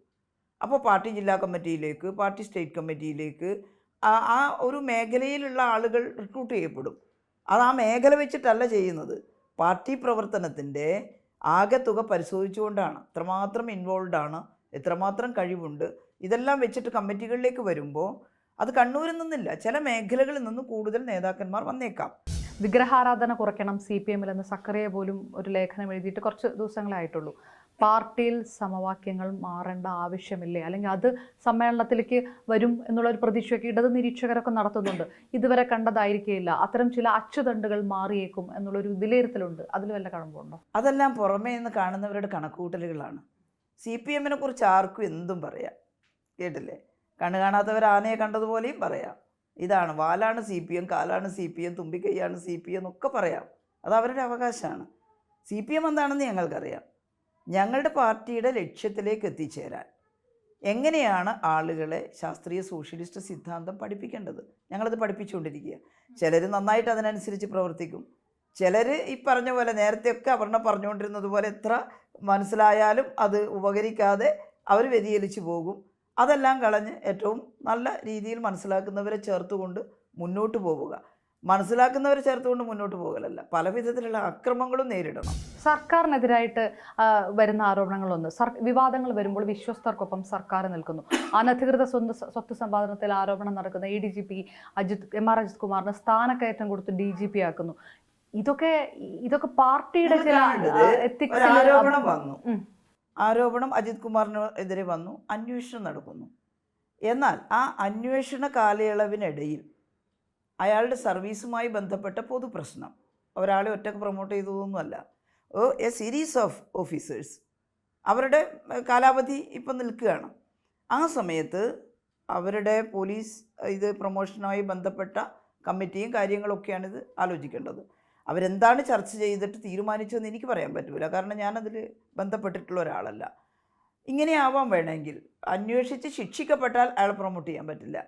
അപ്പോൾ പാർട്ടി ജില്ലാ കമ്മിറ്റിയിലേക്ക് പാർട്ടി സ്റ്റേറ്റ് കമ്മിറ്റിയിലേക്ക് ആ ഒരു മേഖലയിലുള്ള ആളുകൾ റിക്രൂട്ട് ചെയ്യപ്പെടും. അത് ആ മേഖല വെച്ചിട്ടല്ല ചെയ്യുന്നത്. പാർട്ടി പ്രവർത്തനത്തിന്റെ ആകെ തുക പരിശോധിച്ചുകൊണ്ടാണ്. എത്രമാത്രം ഇൻവോൾവ് ആണ് എത്രമാത്രം കഴിവുണ്ട്. ഇതെല്ലാം വെച്ചിട്ട് കമ്മിറ്റികളിലേക്ക് വരുമ്പോൾ അത് കണ്ണൂരിൽ നിന്നില്ല ചില മേഖലകളിൽ നിന്ന് കൂടുതൽ നേതാക്കന്മാർ വന്നേക്കാം. വിഗ്രഹാരാധന കുറയ്ക്കണം സി പി എമ്മിൽ എന്ന് സക്കറിയ പോലും ഒരു ലേഖനം എഴുതിയിട്ട് കുറച്ച് ദിവസങ്ങളായിട്ടുള്ളൂ. പാർട്ടിയിൽ സമവാക്യങ്ങൾ മാറേണ്ട ആവശ്യമില്ലേ? അല്ലെങ്കിൽ അത് സമ്മേളനത്തിലേക്ക് വരും എന്നുള്ള ഒരു പ്രതീക്ഷയൊക്കെ ഇടത് നിരീക്ഷകരൊക്കെ നടത്തുന്നുണ്ട്. ഇതുവരെ കണ്ടതായിരിക്കില്ല അത്തരം ചില അച്ചുതണ്ടുകൾ മാറിയേക്കും എന്നുള്ളൊരു വിലയിരുത്തലുണ്ട്. അതിൽ വല്ല കഴമ്പുണ്ടോ അതെല്ലാം പുറമേ നിന്ന് കാണുന്നവരുടെ കണക്കുകൂട്ടലുകളാണ് സി പി എമ്മിനെ കുറിച്ച് ആർക്കും എന്തും പറയാം. കേട്ടില്ലേ? കണ്ണു കാണാത്തവർ ആനയെ കണ്ടതുപോലെയും പറയാം. ഇതാണ് വാലാണ് സി പി എം കാലാണ് സി പി എം തുമ്പിക്കൈയാണ് സി പി എം എന്നൊക്കെ പറയാം. അത് അവരുടെ അവകാശമാണ്. സി പി എം എന്താണെന്ന് ഞങ്ങൾക്കറിയാം. ഞങ്ങളുടെ പാർട്ടിയുടെ ലക്ഷ്യത്തിലേക്ക് എത്തിച്ചേരാൻ. എങ്ങനെയാണ് ആളുകളെ ശാസ്ത്രീയ സോഷ്യലിസ്റ്റ് സിദ്ധാന്തം പഠിപ്പിക്കേണ്ടത്? ഞങ്ങളത് പഠിപ്പിച്ചുകൊണ്ടിരിക്കുക. ചിലർ നന്നായിട്ട് അതിനനുസരിച്ച് പ്രവർത്തിക്കും. ചിലർ ഈ പറഞ്ഞ പോലെ നേരത്തെയൊക്കെ അവർണ പറഞ്ഞുകൊണ്ടിരുന്നത് പോലെ എത്ര മനസ്സിലായാലും അത് ഉപകരിക്കാതെ അവർ വ്യതിചലിച്ചു പോകും. അതെല്ലാം കളഞ്ഞ് ഏറ്റവും നല്ല രീതിയിൽ മനസ്സിലാക്കുന്നവരെ ചേർത്തുകൊണ്ട് മുന്നോട്ട് പോവുക. മനസ്സിലാക്കുന്നവരെ ചേർത്തുകൊണ്ട് മുന്നോട്ട് പോകലല്ല. പല വിധത്തിലുള്ള അക്രമങ്ങളും നേരിടണം. സർക്കാരിനെതിരായിട്ട് വരുന്ന ആരോപണങ്ങളൊന്ന്. സർ വിവാദങ്ങൾ വരുമ്പോൾ വിശ്വസ്തർക്കൊപ്പം സർക്കാർ നിൽക്കുന്നു. അനധികൃത സ്വന്ത സ്വത്ത് സമ്പാദനത്തിൽ ആരോപണം നടക്കുന്ന A D G P Ajith M R Ajith കുമാറിന് സ്ഥാനക്കയറ്റം കൊടുത്ത് ഡി ജി പി ആക്കുന്നു. ഇതൊക്കെ ഇതൊക്കെ പാർട്ടിയുടെ ചില എത്തിക്സ് ആരോപണം വന്നു. ആരോപണം അജിത് കുമാറിന് എതിരെ വന്നു അന്വേഷണം നടക്കുന്നു. എന്നാൽ ആ അന്വേഷണ കാലയളവിനിടയിൽ അയാളുടെ സർവീസുമായി ബന്ധപ്പെട്ട പൊതുപ്രശ്നം. ഒരാളെ ഒറ്റയ്ക്ക് പ്രൊമോട്ട് ചെയ്തതൊന്നുമല്ല. ഓ എ സീരീസ് ഓഫ് ഓഫീസേഴ്സ് അവരുടെ കാലാവധി ഇപ്പം നിൽക്കുകയാണ്. ആ സമയത്ത് അവരുടെ പോലീസ് ഇത് പ്രൊമോഷനുമായി ബന്ധപ്പെട്ട കമ്മിറ്റിയും കാര്യങ്ങളൊക്കെയാണിത് ആലോചിക്കേണ്ടത്. അവരെന്താണ് ചർച്ച ചെയ്തിട്ട് തീരുമാനിച്ചതെന്ന് എനിക്ക് പറയാൻ പറ്റില്ല കാരണം ഞാനതിൽ ബന്ധപ്പെട്ടിട്ടുള്ള ഒരാളല്ല. ഇങ്ങനെയാവാൻ വേണമെങ്കിൽ അന്വേഷിച്ച് ശിക്ഷിക്കപ്പെട്ടാൽ അയാൾ പ്രൊമോട്ട് ചെയ്യാൻ പറ്റില്ല.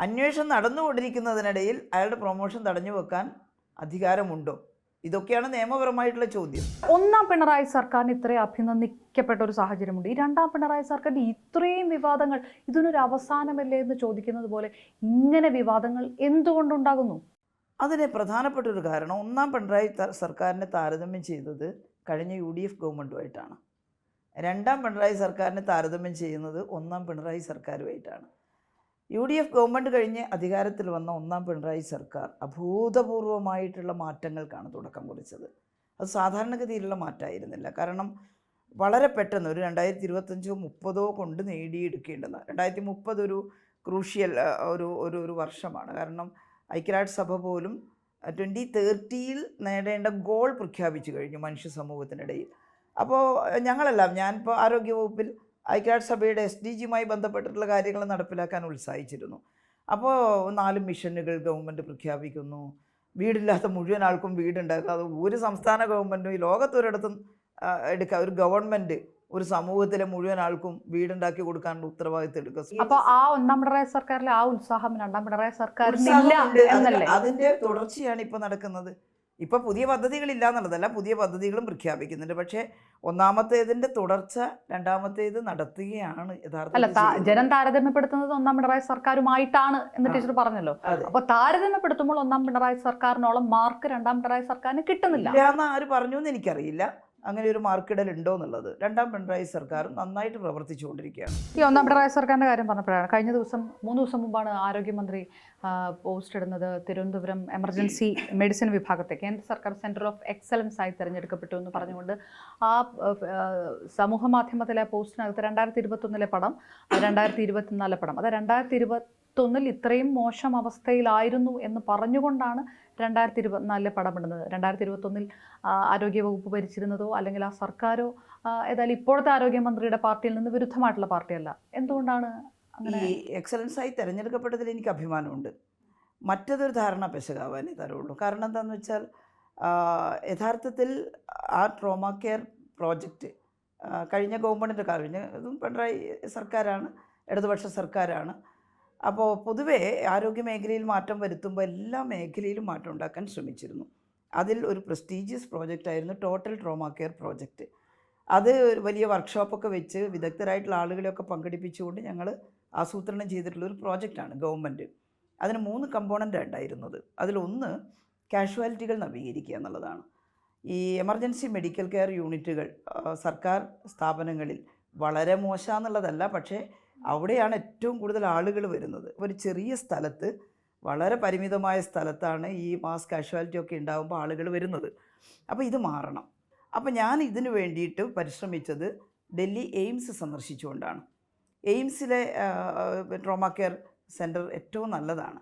അന്വേഷണം നടന്നുകൊണ്ടിരിക്കുന്നതിനിടയിൽ അയാളുടെ പ്രൊമോഷൻ തടഞ്ഞു വെക്കാൻ അധികാരമുണ്ടോ? ഇതൊക്കെയാണ് നിയമപരമായിട്ടുള്ള ചോദ്യം. ഒന്നാം പിണറായി സർക്കാരിന് ഇത്രയും അഭിനന്ദിക്കപ്പെട്ട ഒരു സാഹചര്യമുണ്ട്. ഈ രണ്ടാം പിണറായി സർക്കാരിന്റെ ഇത്രയും വിവാദങ്ങൾ ഇതിനൊരു അവസാനമല്ലേ എന്ന് ചോദിക്കുന്നത് പോലെ ഇങ്ങനെ വിവാദങ്ങൾ എന്തുകൊണ്ടുണ്ടാകുന്നു? അതിന് പ്രധാനപ്പെട്ട ഒരു കാരണം ഒന്നാം പിണറായി സർക്കാരിനെ താരതമ്യം ചെയ്തത് കഴിഞ്ഞ യു ഡി എഫ് ഗവൺമെന്റുമായിട്ടാണ്. രണ്ടാം പിണറായി സർക്കാരിനെ താരതമ്യം ചെയ്യുന്നത് ഒന്നാം പിണറായി സർക്കാരുമായിട്ടാണ്. യു ഡി എഫ് ഗവൺമെന്റ് കഴിഞ്ഞ് അധികാരത്തിൽ വന്ന ഒന്നാം പിണറായി സർക്കാർ അഭൂതപൂർവമായിട്ടുള്ള മാറ്റങ്ങൾക്കാണ് തുടക്കം കുറിച്ചത്. അത് സാധാരണഗതിയിലുള്ള മാറ്റമായിരുന്നില്ല കാരണം വളരെ പെട്ടെന്ന് ഒരു രണ്ടായിരത്തി ഇരുപത്തഞ്ചോ മുപ്പതോ കൊണ്ട് നേടിയെടുക്കേണ്ടത് രണ്ടായിരത്തി മുപ്പത് ഒരു ക്രൂഷ്യൽ ഒരു ഒരു ഒരു വർഷമാണ്. കാരണം ഐക്യരാഷ്ട്രസഭ പോലും ട്വന്റി തേർട്ടിയിൽ നേടേണ്ട ഗോൾ പ്രഖ്യാപിച്ചു കഴിഞ്ഞു മനുഷ്യ സമൂഹത്തിനിടയിൽ. അപ്പോൾ ഞങ്ങളെല്ലാം ഞാനിപ്പോൾ ആരോഗ്യവകുപ്പിൽ ഐക്യരാഷ്ട്രസഭയുടെ എസ് ഡി ജിയുമായി ബന്ധപ്പെട്ടിട്ടുള്ള കാര്യങ്ങൾ നടപ്പിലാക്കാൻ ഉത്സാഹിച്ചിരുന്നു. അപ്പോൾ നാല് മിഷനുകൾ ഗവൺമെന്റ് പ്രഖ്യാപിക്കുന്നു. വീടില്ലാത്ത മുഴുവൻ ആൾക്കും വീടുണ്ടാക്കുക. അത് ഒരു സംസ്ഥാന ഗവൺമെന്റും ഈ ലോകത്തൊരിടത്തും എടുക്കുക ഒരു ഗവൺമെന്റ് ഒരു സമൂഹത്തിലെ മുഴുവൻ ആൾക്കും വീടുണ്ടാക്കി കൊടുക്കാനുള്ള ഉത്തരവാദിത്തം എടുക്കുക. അപ്പൊ ആ ഒന്നാം പിണറായി സർക്കാരിലെ ആ ഉത്സാഹം രണ്ടാം പിണറായി സർക്കാരിനില്ല. അതിന്റെ തുടർച്ചയാണ് ഇപ്പൊ നടക്കുന്നത്. ഇപ്പൊ പുതിയ പദ്ധതികളില്ല എന്നുള്ളതല്ല പുതിയ പദ്ധതികളും പ്രഖ്യാപിക്കുന്നുണ്ട്. പക്ഷേ ഒന്നാമത്തേതിന്റെ തുടർച്ച രണ്ടാമത്തേത് നടത്തുകയാണ് യഥാർത്ഥത്തിൽ ജനം താരതമ്യപ്പെടുത്തുന്നത് ഒന്നാം പിണറായി സർക്കാരുമായിട്ടാണ് എന്ന് ടീച്ചർ പറഞ്ഞല്ലോ. അപ്പൊ താരതമ്യപ്പെടുത്തുമ്പോൾ ഒന്നാം പിണറായി സർക്കാരിനോളം മാർക്ക് രണ്ടാം പിണറായി സർക്കാരിന് കിട്ടുന്നില്ല. ഇല്ല ആര് പറഞ്ഞു എന്ന് എനിക്കറിയില്ല. അങ്ങനെ ഒരു മാർക്കിടൽ ഉണ്ടോ എന്നുള്ളത് രണ്ടാം പിണറായി സർക്കാർ നന്നായിട്ട് പ്രവർത്തിച്ചുകൊണ്ടിരിക്കുകയാണ്. ഈ ഒന്നാം പിണറായി സർക്കാരിന്റെ കാര്യം പറഞ്ഞപ്പോഴാണ്. കഴിഞ്ഞ ദിവസം മൂന്ന് ദിവസം മുമ്പാണ് ആരോഗ്യമന്ത്രി പോസ്റ്റ് ഇടുന്നത് തിരുവനന്തപുരം എമർജൻസി മെഡിസിൻ വിഭാഗത്തെ. കേന്ദ്ര സർക്കാർ സെന്റർ ഓഫ് എക്സലൻസ് ആയി തിരഞ്ഞെടുക്കപ്പെട്ടു എന്ന് പറഞ്ഞുകൊണ്ട് ആ സമൂഹ മാധ്യമത്തിലെ പോസ്റ്റിനകത്ത് രണ്ടായിരത്തി ഇരുപത്തൊന്നിലെ പടം രണ്ടായിരത്തി ഇരുപത്തിനാലിലെ പടം. അത് രണ്ടായിരത്തി ഇരുപത്തൊന്നിൽ ഇത്രയും മോശം അവസ്ഥയിലായിരുന്നു എന്ന് പറഞ്ഞുകൊണ്ടാണ് രണ്ടായിരത്തി ഇരുപത്തിനാലിലെ പടം ഇടുന്നത്. രണ്ടായിരത്തി ഇരുപത്തൊന്നിൽ ആരോഗ്യവകുപ്പ് ഭരിച്ചിരുന്നതോ അല്ലെങ്കിൽ ആ സർക്കാരോ ഏതായാലും ഇപ്പോഴത്തെ ആരോഗ്യമന്ത്രിയുടെ പാർട്ടിയിൽ നിന്ന് വിരുദ്ധമായിട്ടുള്ള പാർട്ടിയല്ല. എന്തുകൊണ്ടാണ് ഈ എക്സലൻസ് ആയി തിരഞ്ഞെടുക്കപ്പെട്ടതിൽ എനിക്ക് അഭിമാനമുണ്ട്. മറ്റതൊരു ധാരണ പെശകാവാനേ തരുള്ളൂ. കാരണം എന്താണെന്ന് വെച്ചാൽ യഥാർത്ഥത്തിൽ ആ ട്രോമ കെയർ പ്രോജക്റ്റ് കഴിഞ്ഞ ഗവൺമെന്റിന്റെ കഴിഞ്ഞ ഇതും പിണറായി സർക്കാരാണ് ഇടതുപക്ഷ സർക്കാരാണ്. അപ്പോൾ പൊതുവേ ആരോഗ്യ മേഖലയിൽ മാറ്റം വരുത്തുമ്പോൾ എല്ലാ മേഖലയിലും മാറ്റം ഉണ്ടാക്കാൻ ശ്രമിച്ചിരുന്നു. അതിൽ ഒരു പ്രസ്റ്റീജിയസ് പ്രോജക്റ്റ് ആയിരുന്നു ടോട്ടൽ ട്രോമ കെയർ പ്രോജക്റ്റ്. അത് വലിയ വർക്ക്ഷോപ്പൊക്കെ വെച്ച് വിദഗ്ധരായിട്ടുള്ള ആളുകളെയൊക്കെ പങ്കെടുപ്പിച്ചുകൊണ്ട് ഞങ്ങൾ ആസൂത്രണം ചെയ്തിട്ടുള്ള ഒരു പ്രോജക്റ്റാണ് ഗവൺമെന്റ്. അതിന് മൂന്ന് കമ്പോണന്റ് ഉണ്ടായിരുന്നത്. അതിലൊന്ന് കാഷ്വാലിറ്റികൾ നവീകരിക്കുക എന്നുള്ളതാണ്. ഈ എമർജൻസി മെഡിക്കൽ കെയർ യൂണിറ്റുകൾ സർക്കാർ സ്ഥാപനങ്ങളിൽ വളരെ മോശമെന്നുള്ളതല്ല പക്ഷേ അവിടെയാണ് ഏറ്റവും കൂടുതൽ ആളുകൾ വരുന്നത്. ഒരു ചെറിയ സ്ഥലത്ത് വളരെ പരിമിതമായ സ്ഥലത്താണ് ഈ മാസ് കാഷ്വാലിറ്റി ഒക്കെ ഉണ്ടാകുമ്പോൾ ആളുകൾ വരുന്നത്. അപ്പോൾ ഇത് മാറണം. അപ്പോൾ ഞാൻ ഇതിനു വേണ്ടിയിട്ട് പരിശ്രമിച്ചത് ഡൽഹി എയിംസ് സന്ദർശിച്ചുകൊണ്ടാണ്. എയിംസിലെ ട്രോമ കെയർ സെന്റർ ഏറ്റവും നല്ലതാണ്.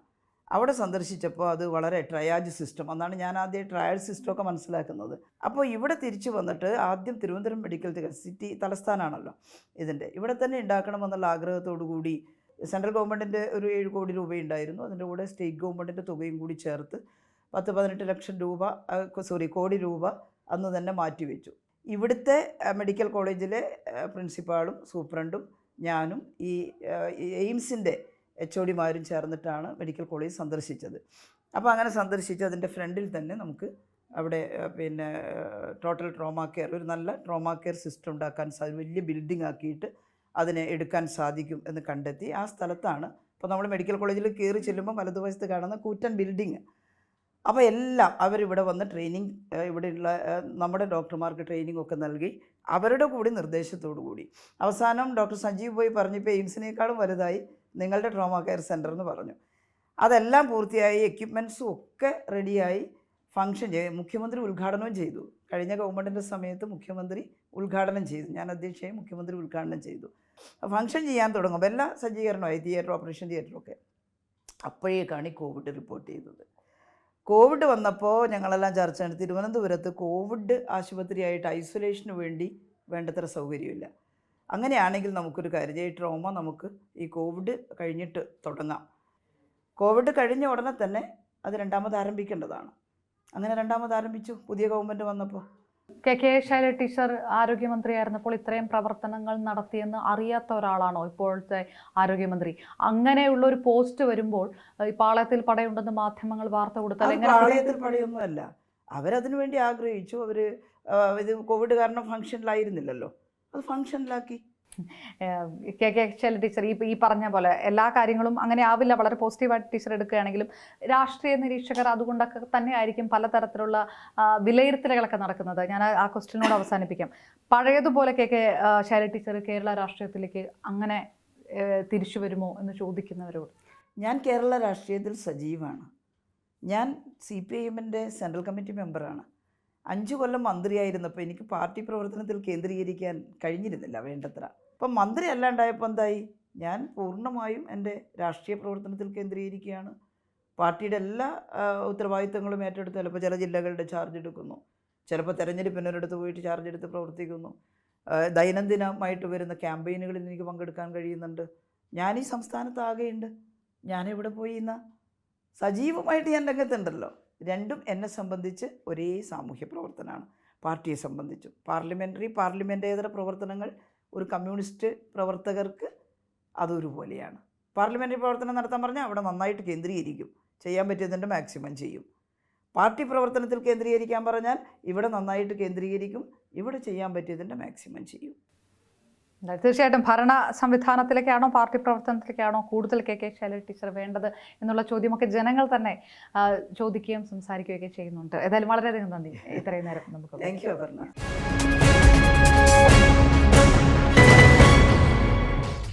അവിടെ സന്ദർശിച്ചപ്പോൾ അത് വളരെ ട്രയാജ് സിസ്റ്റം അന്നാണ് ഞാൻ ആദ്യം ട്രയൽ സിസ്റ്റമൊക്കെ മനസ്സിലാക്കുന്നത്. അപ്പോൾ ഇവിടെ തിരിച്ചു വന്നിട്ട് ആദ്യം തിരുവനന്തപുരം മെഡിക്കൽ സിറ്റി തലസ്ഥാനമാണല്ലോ ഇതിന്റെ. ഇവിടെ തന്നെ ഉണ്ടാക്കണമെന്നുള്ള ആഗ്രഹത്തോടു കൂടി സെൻട്രൽ ഗവൺമെന്റിന്റെ ഒരു ഏഴ് കോടി രൂപയുണ്ടായിരുന്നു അതിന്റെ കൂടെ സ്റ്റേറ്റ് ഗവൺമെന്റിന്റെ തുകയും കൂടി ചേർത്ത് പത്ത് പതിനെട്ട് ലക്ഷം രൂപ സോറി കോടി രൂപ അന്ന് തന്നെ മാറ്റിവെച്ചു. ഇവിടുത്തെ മെഡിക്കൽ കോളേജിലെ പ്രിൻസിപ്പാളും സൂപ്രണ്ടും ഞാനും ഈ എയിംസിന്റെ എച്ച് ഒ ഡിമാരും ചേർന്നിട്ടാണ് മെഡിക്കൽ കോളേജ് സന്ദർശിച്ചത്. അപ്പോൾ അങ്ങനെ സന്ദർശിച്ച് അതിന്റെ ഫ്രണ്ടിൽ തന്നെ നമുക്ക് അവിടെ പിന്നെ ടോട്ടൽ ട്രോമാ കെയർ ഒരു നല്ല ട്രോമാ കെയർ സിസ്റ്റം ഉണ്ടാക്കാൻ സാധിക്കും വലിയ ബിൽഡിംഗ് ആക്കിയിട്ട് അതിനെ എടുക്കാൻ സാധിക്കും എന്ന് കണ്ടെത്തി. ആ സ്ഥലത്താണ്. ഇപ്പോൾ നമ്മൾ മെഡിക്കൽ കോളേജിൽ കയറി ചെല്ലുമ്പോൾ വലതുവശത്ത് കാണുന്ന കൂറ്റൻ ബിൽഡിങ് അപ്പോൾ എല്ലാം അവരിവിടെ വന്ന് ട്രെയിനിങ് ഇവിടെയുള്ള നമ്മുടെ ഡോക്ടർമാർക്ക് ട്രെയിനിങ് ഒക്കെ നൽകി അവരുടെ കൂടി നിർദ്ദേശത്തോടു കൂടി. അവസാനം ഡോക്ടർ സഞ്ജീവ് പോയി പറഞ്ഞപ്പോൾ എയിംസിനേക്കാളും വലുതായി നിങ്ങളുടെ ട്രോമ കെയർ സെന്റർ എന്ന് പറഞ്ഞു. അതെല്ലാം പൂർത്തിയായി എക്യുപ്മെന്റ്സും ഒക്കെ റെഡിയായി ഫങ്ഷൻ ചെയ്ത്. മുഖ്യമന്ത്രി ഉദ്ഘാടനവും ചെയ്തു. കഴിഞ്ഞ ഗവൺമെന്റിന്റെ സമയത്ത് മുഖ്യമന്ത്രി ഉദ്ഘാടനം ചെയ്തു. ഞാൻ അധ്യക്ഷയായി മുഖ്യമന്ത്രി ഉദ്ഘാടനം ചെയ്തു. ഫങ്ഷൻ ചെയ്യാൻ തുടങ്ങുമ്പോൾ എല്ലാ സജ്ജീകരണമായി തിയേറ്റർ ഓപ്പറേഷൻ തിയേറ്ററൊക്കെ അപ്പോഴേക്കാണ് ഈ കോവിഡ് റിപ്പോർട്ട് ചെയ്തത്. കോവിഡ് വന്നപ്പോൾ ഞങ്ങളെല്ലാം ചർച്ച ചെയ്യണം തിരുവനന്തപുരത്ത് കോവിഡ് ആശുപത്രിയായിട്ട് ഐസൊലേഷന് വേണ്ടി വേണ്ടത്ര സൗകര്യമില്ല. അങ്ങനെയാണെങ്കിൽ നമുക്കൊരു കാര്യം ഈ ട്രോമ നമുക്ക് ഈ കോവിഡ് കഴിഞ്ഞിട്ട് തുടങ്ങാം. കോവിഡ് കഴിഞ്ഞ ഉടനെ തന്നെ അത് രണ്ടാമത് ആരംഭിക്കേണ്ടതാണ്. അങ്ങനെ രണ്ടാമത് ആരംഭിച്ചു? പുതിയ ഗവൺമെന്റ് വന്നപ്പോൾ കെ. കെ. ശൈല ടീച്ചർ ആരോഗ്യമന്ത്രിയായിരുന്നപ്പോൾ ഇത്രയും പ്രവർത്തനങ്ങൾ നടത്തിയെന്ന് അറിയാത്ത ഒരാളാണോ ഇപ്പോഴത്തെ ആരോഗ്യമന്ത്രി? അങ്ങനെയുള്ള ഒരു പോസ്റ്റ് വരുമ്പോൾ ഈ പാളയത്തിൽ പടയുണ്ടെന്ന് മാധ്യമങ്ങൾ വാർത്ത കൊടുത്താൽ പാളയത്തിൽ പടയൊന്നുമല്ല. അവരതിനു വേണ്ടി ആഗ്രഹിച്ചു. അവർ ഇത് കോവിഡ് കാരണം ഫംഗ്ഷനിലായിരുന്നില്ലല്ലോ. അത് ഫംഗ്ഷനിലാക്കി. കെ കെ ശൈല ടീച്ചർ ഈ ഈ പറഞ്ഞ പോലെ എല്ലാ കാര്യങ്ങളും അങ്ങനെ ആവില്ല വളരെ പോസിറ്റീവായിട്ട് ടീച്ചർ എടുക്കുകയാണെങ്കിലും രാഷ്ട്രീയ നിരീക്ഷകർ അതുകൊണ്ടൊക്കെ തന്നെ ആയിരിക്കും പലതരത്തിലുള്ള വിലയിരുത്തലുകളൊക്കെ നടക്കുന്നത്. ഞാൻ ആ- ക്വസ്റ്റ്യനോട് അവസാനിപ്പിക്കാം. പഴയതുപോലെ K K Shaila teacher Kerala രാഷ്ട്രീയത്തിലേക്ക് അങ്ങനെ തിരിച്ചു വരുമോ എന്ന് ചോദിക്കുന്നവരോട്. ഞാൻ കേരള രാഷ്ട്രീയത്തിൽ സജീവാണ്. ഞാൻ സി പി ഐ എമ്മിന്റെ സെൻട്രൽ കമ്മിറ്റി മെമ്പറാണ്. അഞ്ച് കൊല്ലം മന്ത്രിയായിരുന്നപ്പോൾ എനിക്ക് പാർട്ടി പ്രവർത്തനത്തിൽ കേന്ദ്രീകരിക്കാൻ കഴിഞ്ഞിരുന്നില്ല വേണ്ടത്ര. അപ്പം മന്ത്രി അല്ലാണ്ടായപ്പോൾ എന്തായി? ഞാൻ പൂർണമായും എന്റെ രാഷ്ട്രീയ പ്രവർത്തനത്തിൽ കേന്ദ്രീകരിക്കുകയാണ്. പാർട്ടിയുടെ എല്ലാ ഉത്തരവാദിത്തങ്ങളും ഏറ്റെടുത്ത് ചിലപ്പോൾ ചില ജില്ലകളുടെ ചാർജ് എടുക്കുന്നു. ചിലപ്പോൾ തിരഞ്ഞെടുപ്പിനൊരിടത്ത് പോയിട്ട് ചാർജ് എടുത്ത് പ്രവർത്തിക്കുന്നു. ദൈനംദിനമായിട്ട് വരുന്ന ക്യാമ്പയിനുകളിൽ എനിക്ക് പങ്കെടുക്കാൻ കഴിയുന്നുണ്ട്. ഞാൻ ഈ സംസ്ഥാനത്ത് ആകെയുണ്ട് ഞാനെവിടെ പോയി ഇന്ന്. സജീവമായിട്ട് ഞാൻ രംഗത്തുണ്ടല്ലോ. രണ്ടും എന്നെ സംബന്ധിച്ച് ഒരേ സാമൂഹ്യ പ്രവർത്തനമാണ്. പാർട്ടിയെ സംബന്ധിച്ചും. പാർലമെന്ററി പാർലമെന്റേതര പ്രവർത്തനങ്ങൾ ഒരു കമ്മ്യൂണിസ്റ്റ് പ്രവർത്തകർക്ക് അതൊരുപോലെയാണ്. പാർലമെന്ററി പ്രവർത്തനം നടത്താൻ പറഞ്ഞാൽ അവിടെ നന്നായിട്ട് കേന്ദ്രീകരിക്കും. ചെയ്യാൻ പറ്റിയതിന്റെ മാക്സിമം ചെയ്യും. പാർട്ടി പ്രവർത്തനത്തിൽ കേന്ദ്രീകരിക്കാൻ പറഞ്ഞാൽ ഇവിടെ നന്നായിട്ട് കേന്ദ്രീകരിക്കും. ഇവിടെ ചെയ്യാൻ പറ്റിയതിന്റെ മാക്സിമം ചെയ്യും. തീർച്ചയായിട്ടും ഭരണ സംവിധാനത്തിലേക്കാണോ പാർട്ടി പ്രവർത്തനത്തിലേക്കാണോ കൂടുതൽ കെ കെ ശൈലജ ടീച്ചർ വേണ്ടത് എന്നുള്ള ചോദ്യമൊക്കെ ജനങ്ങൾ തന്നെ ചോദിക്കുകയും സംസാരിക്കുകയൊക്കെ ചെയ്യുന്നുണ്ട്. ഏതായാലും വളരെയധികം നന്ദി. ഇത്രയും നേരം നമുക്ക് താങ്ക് യു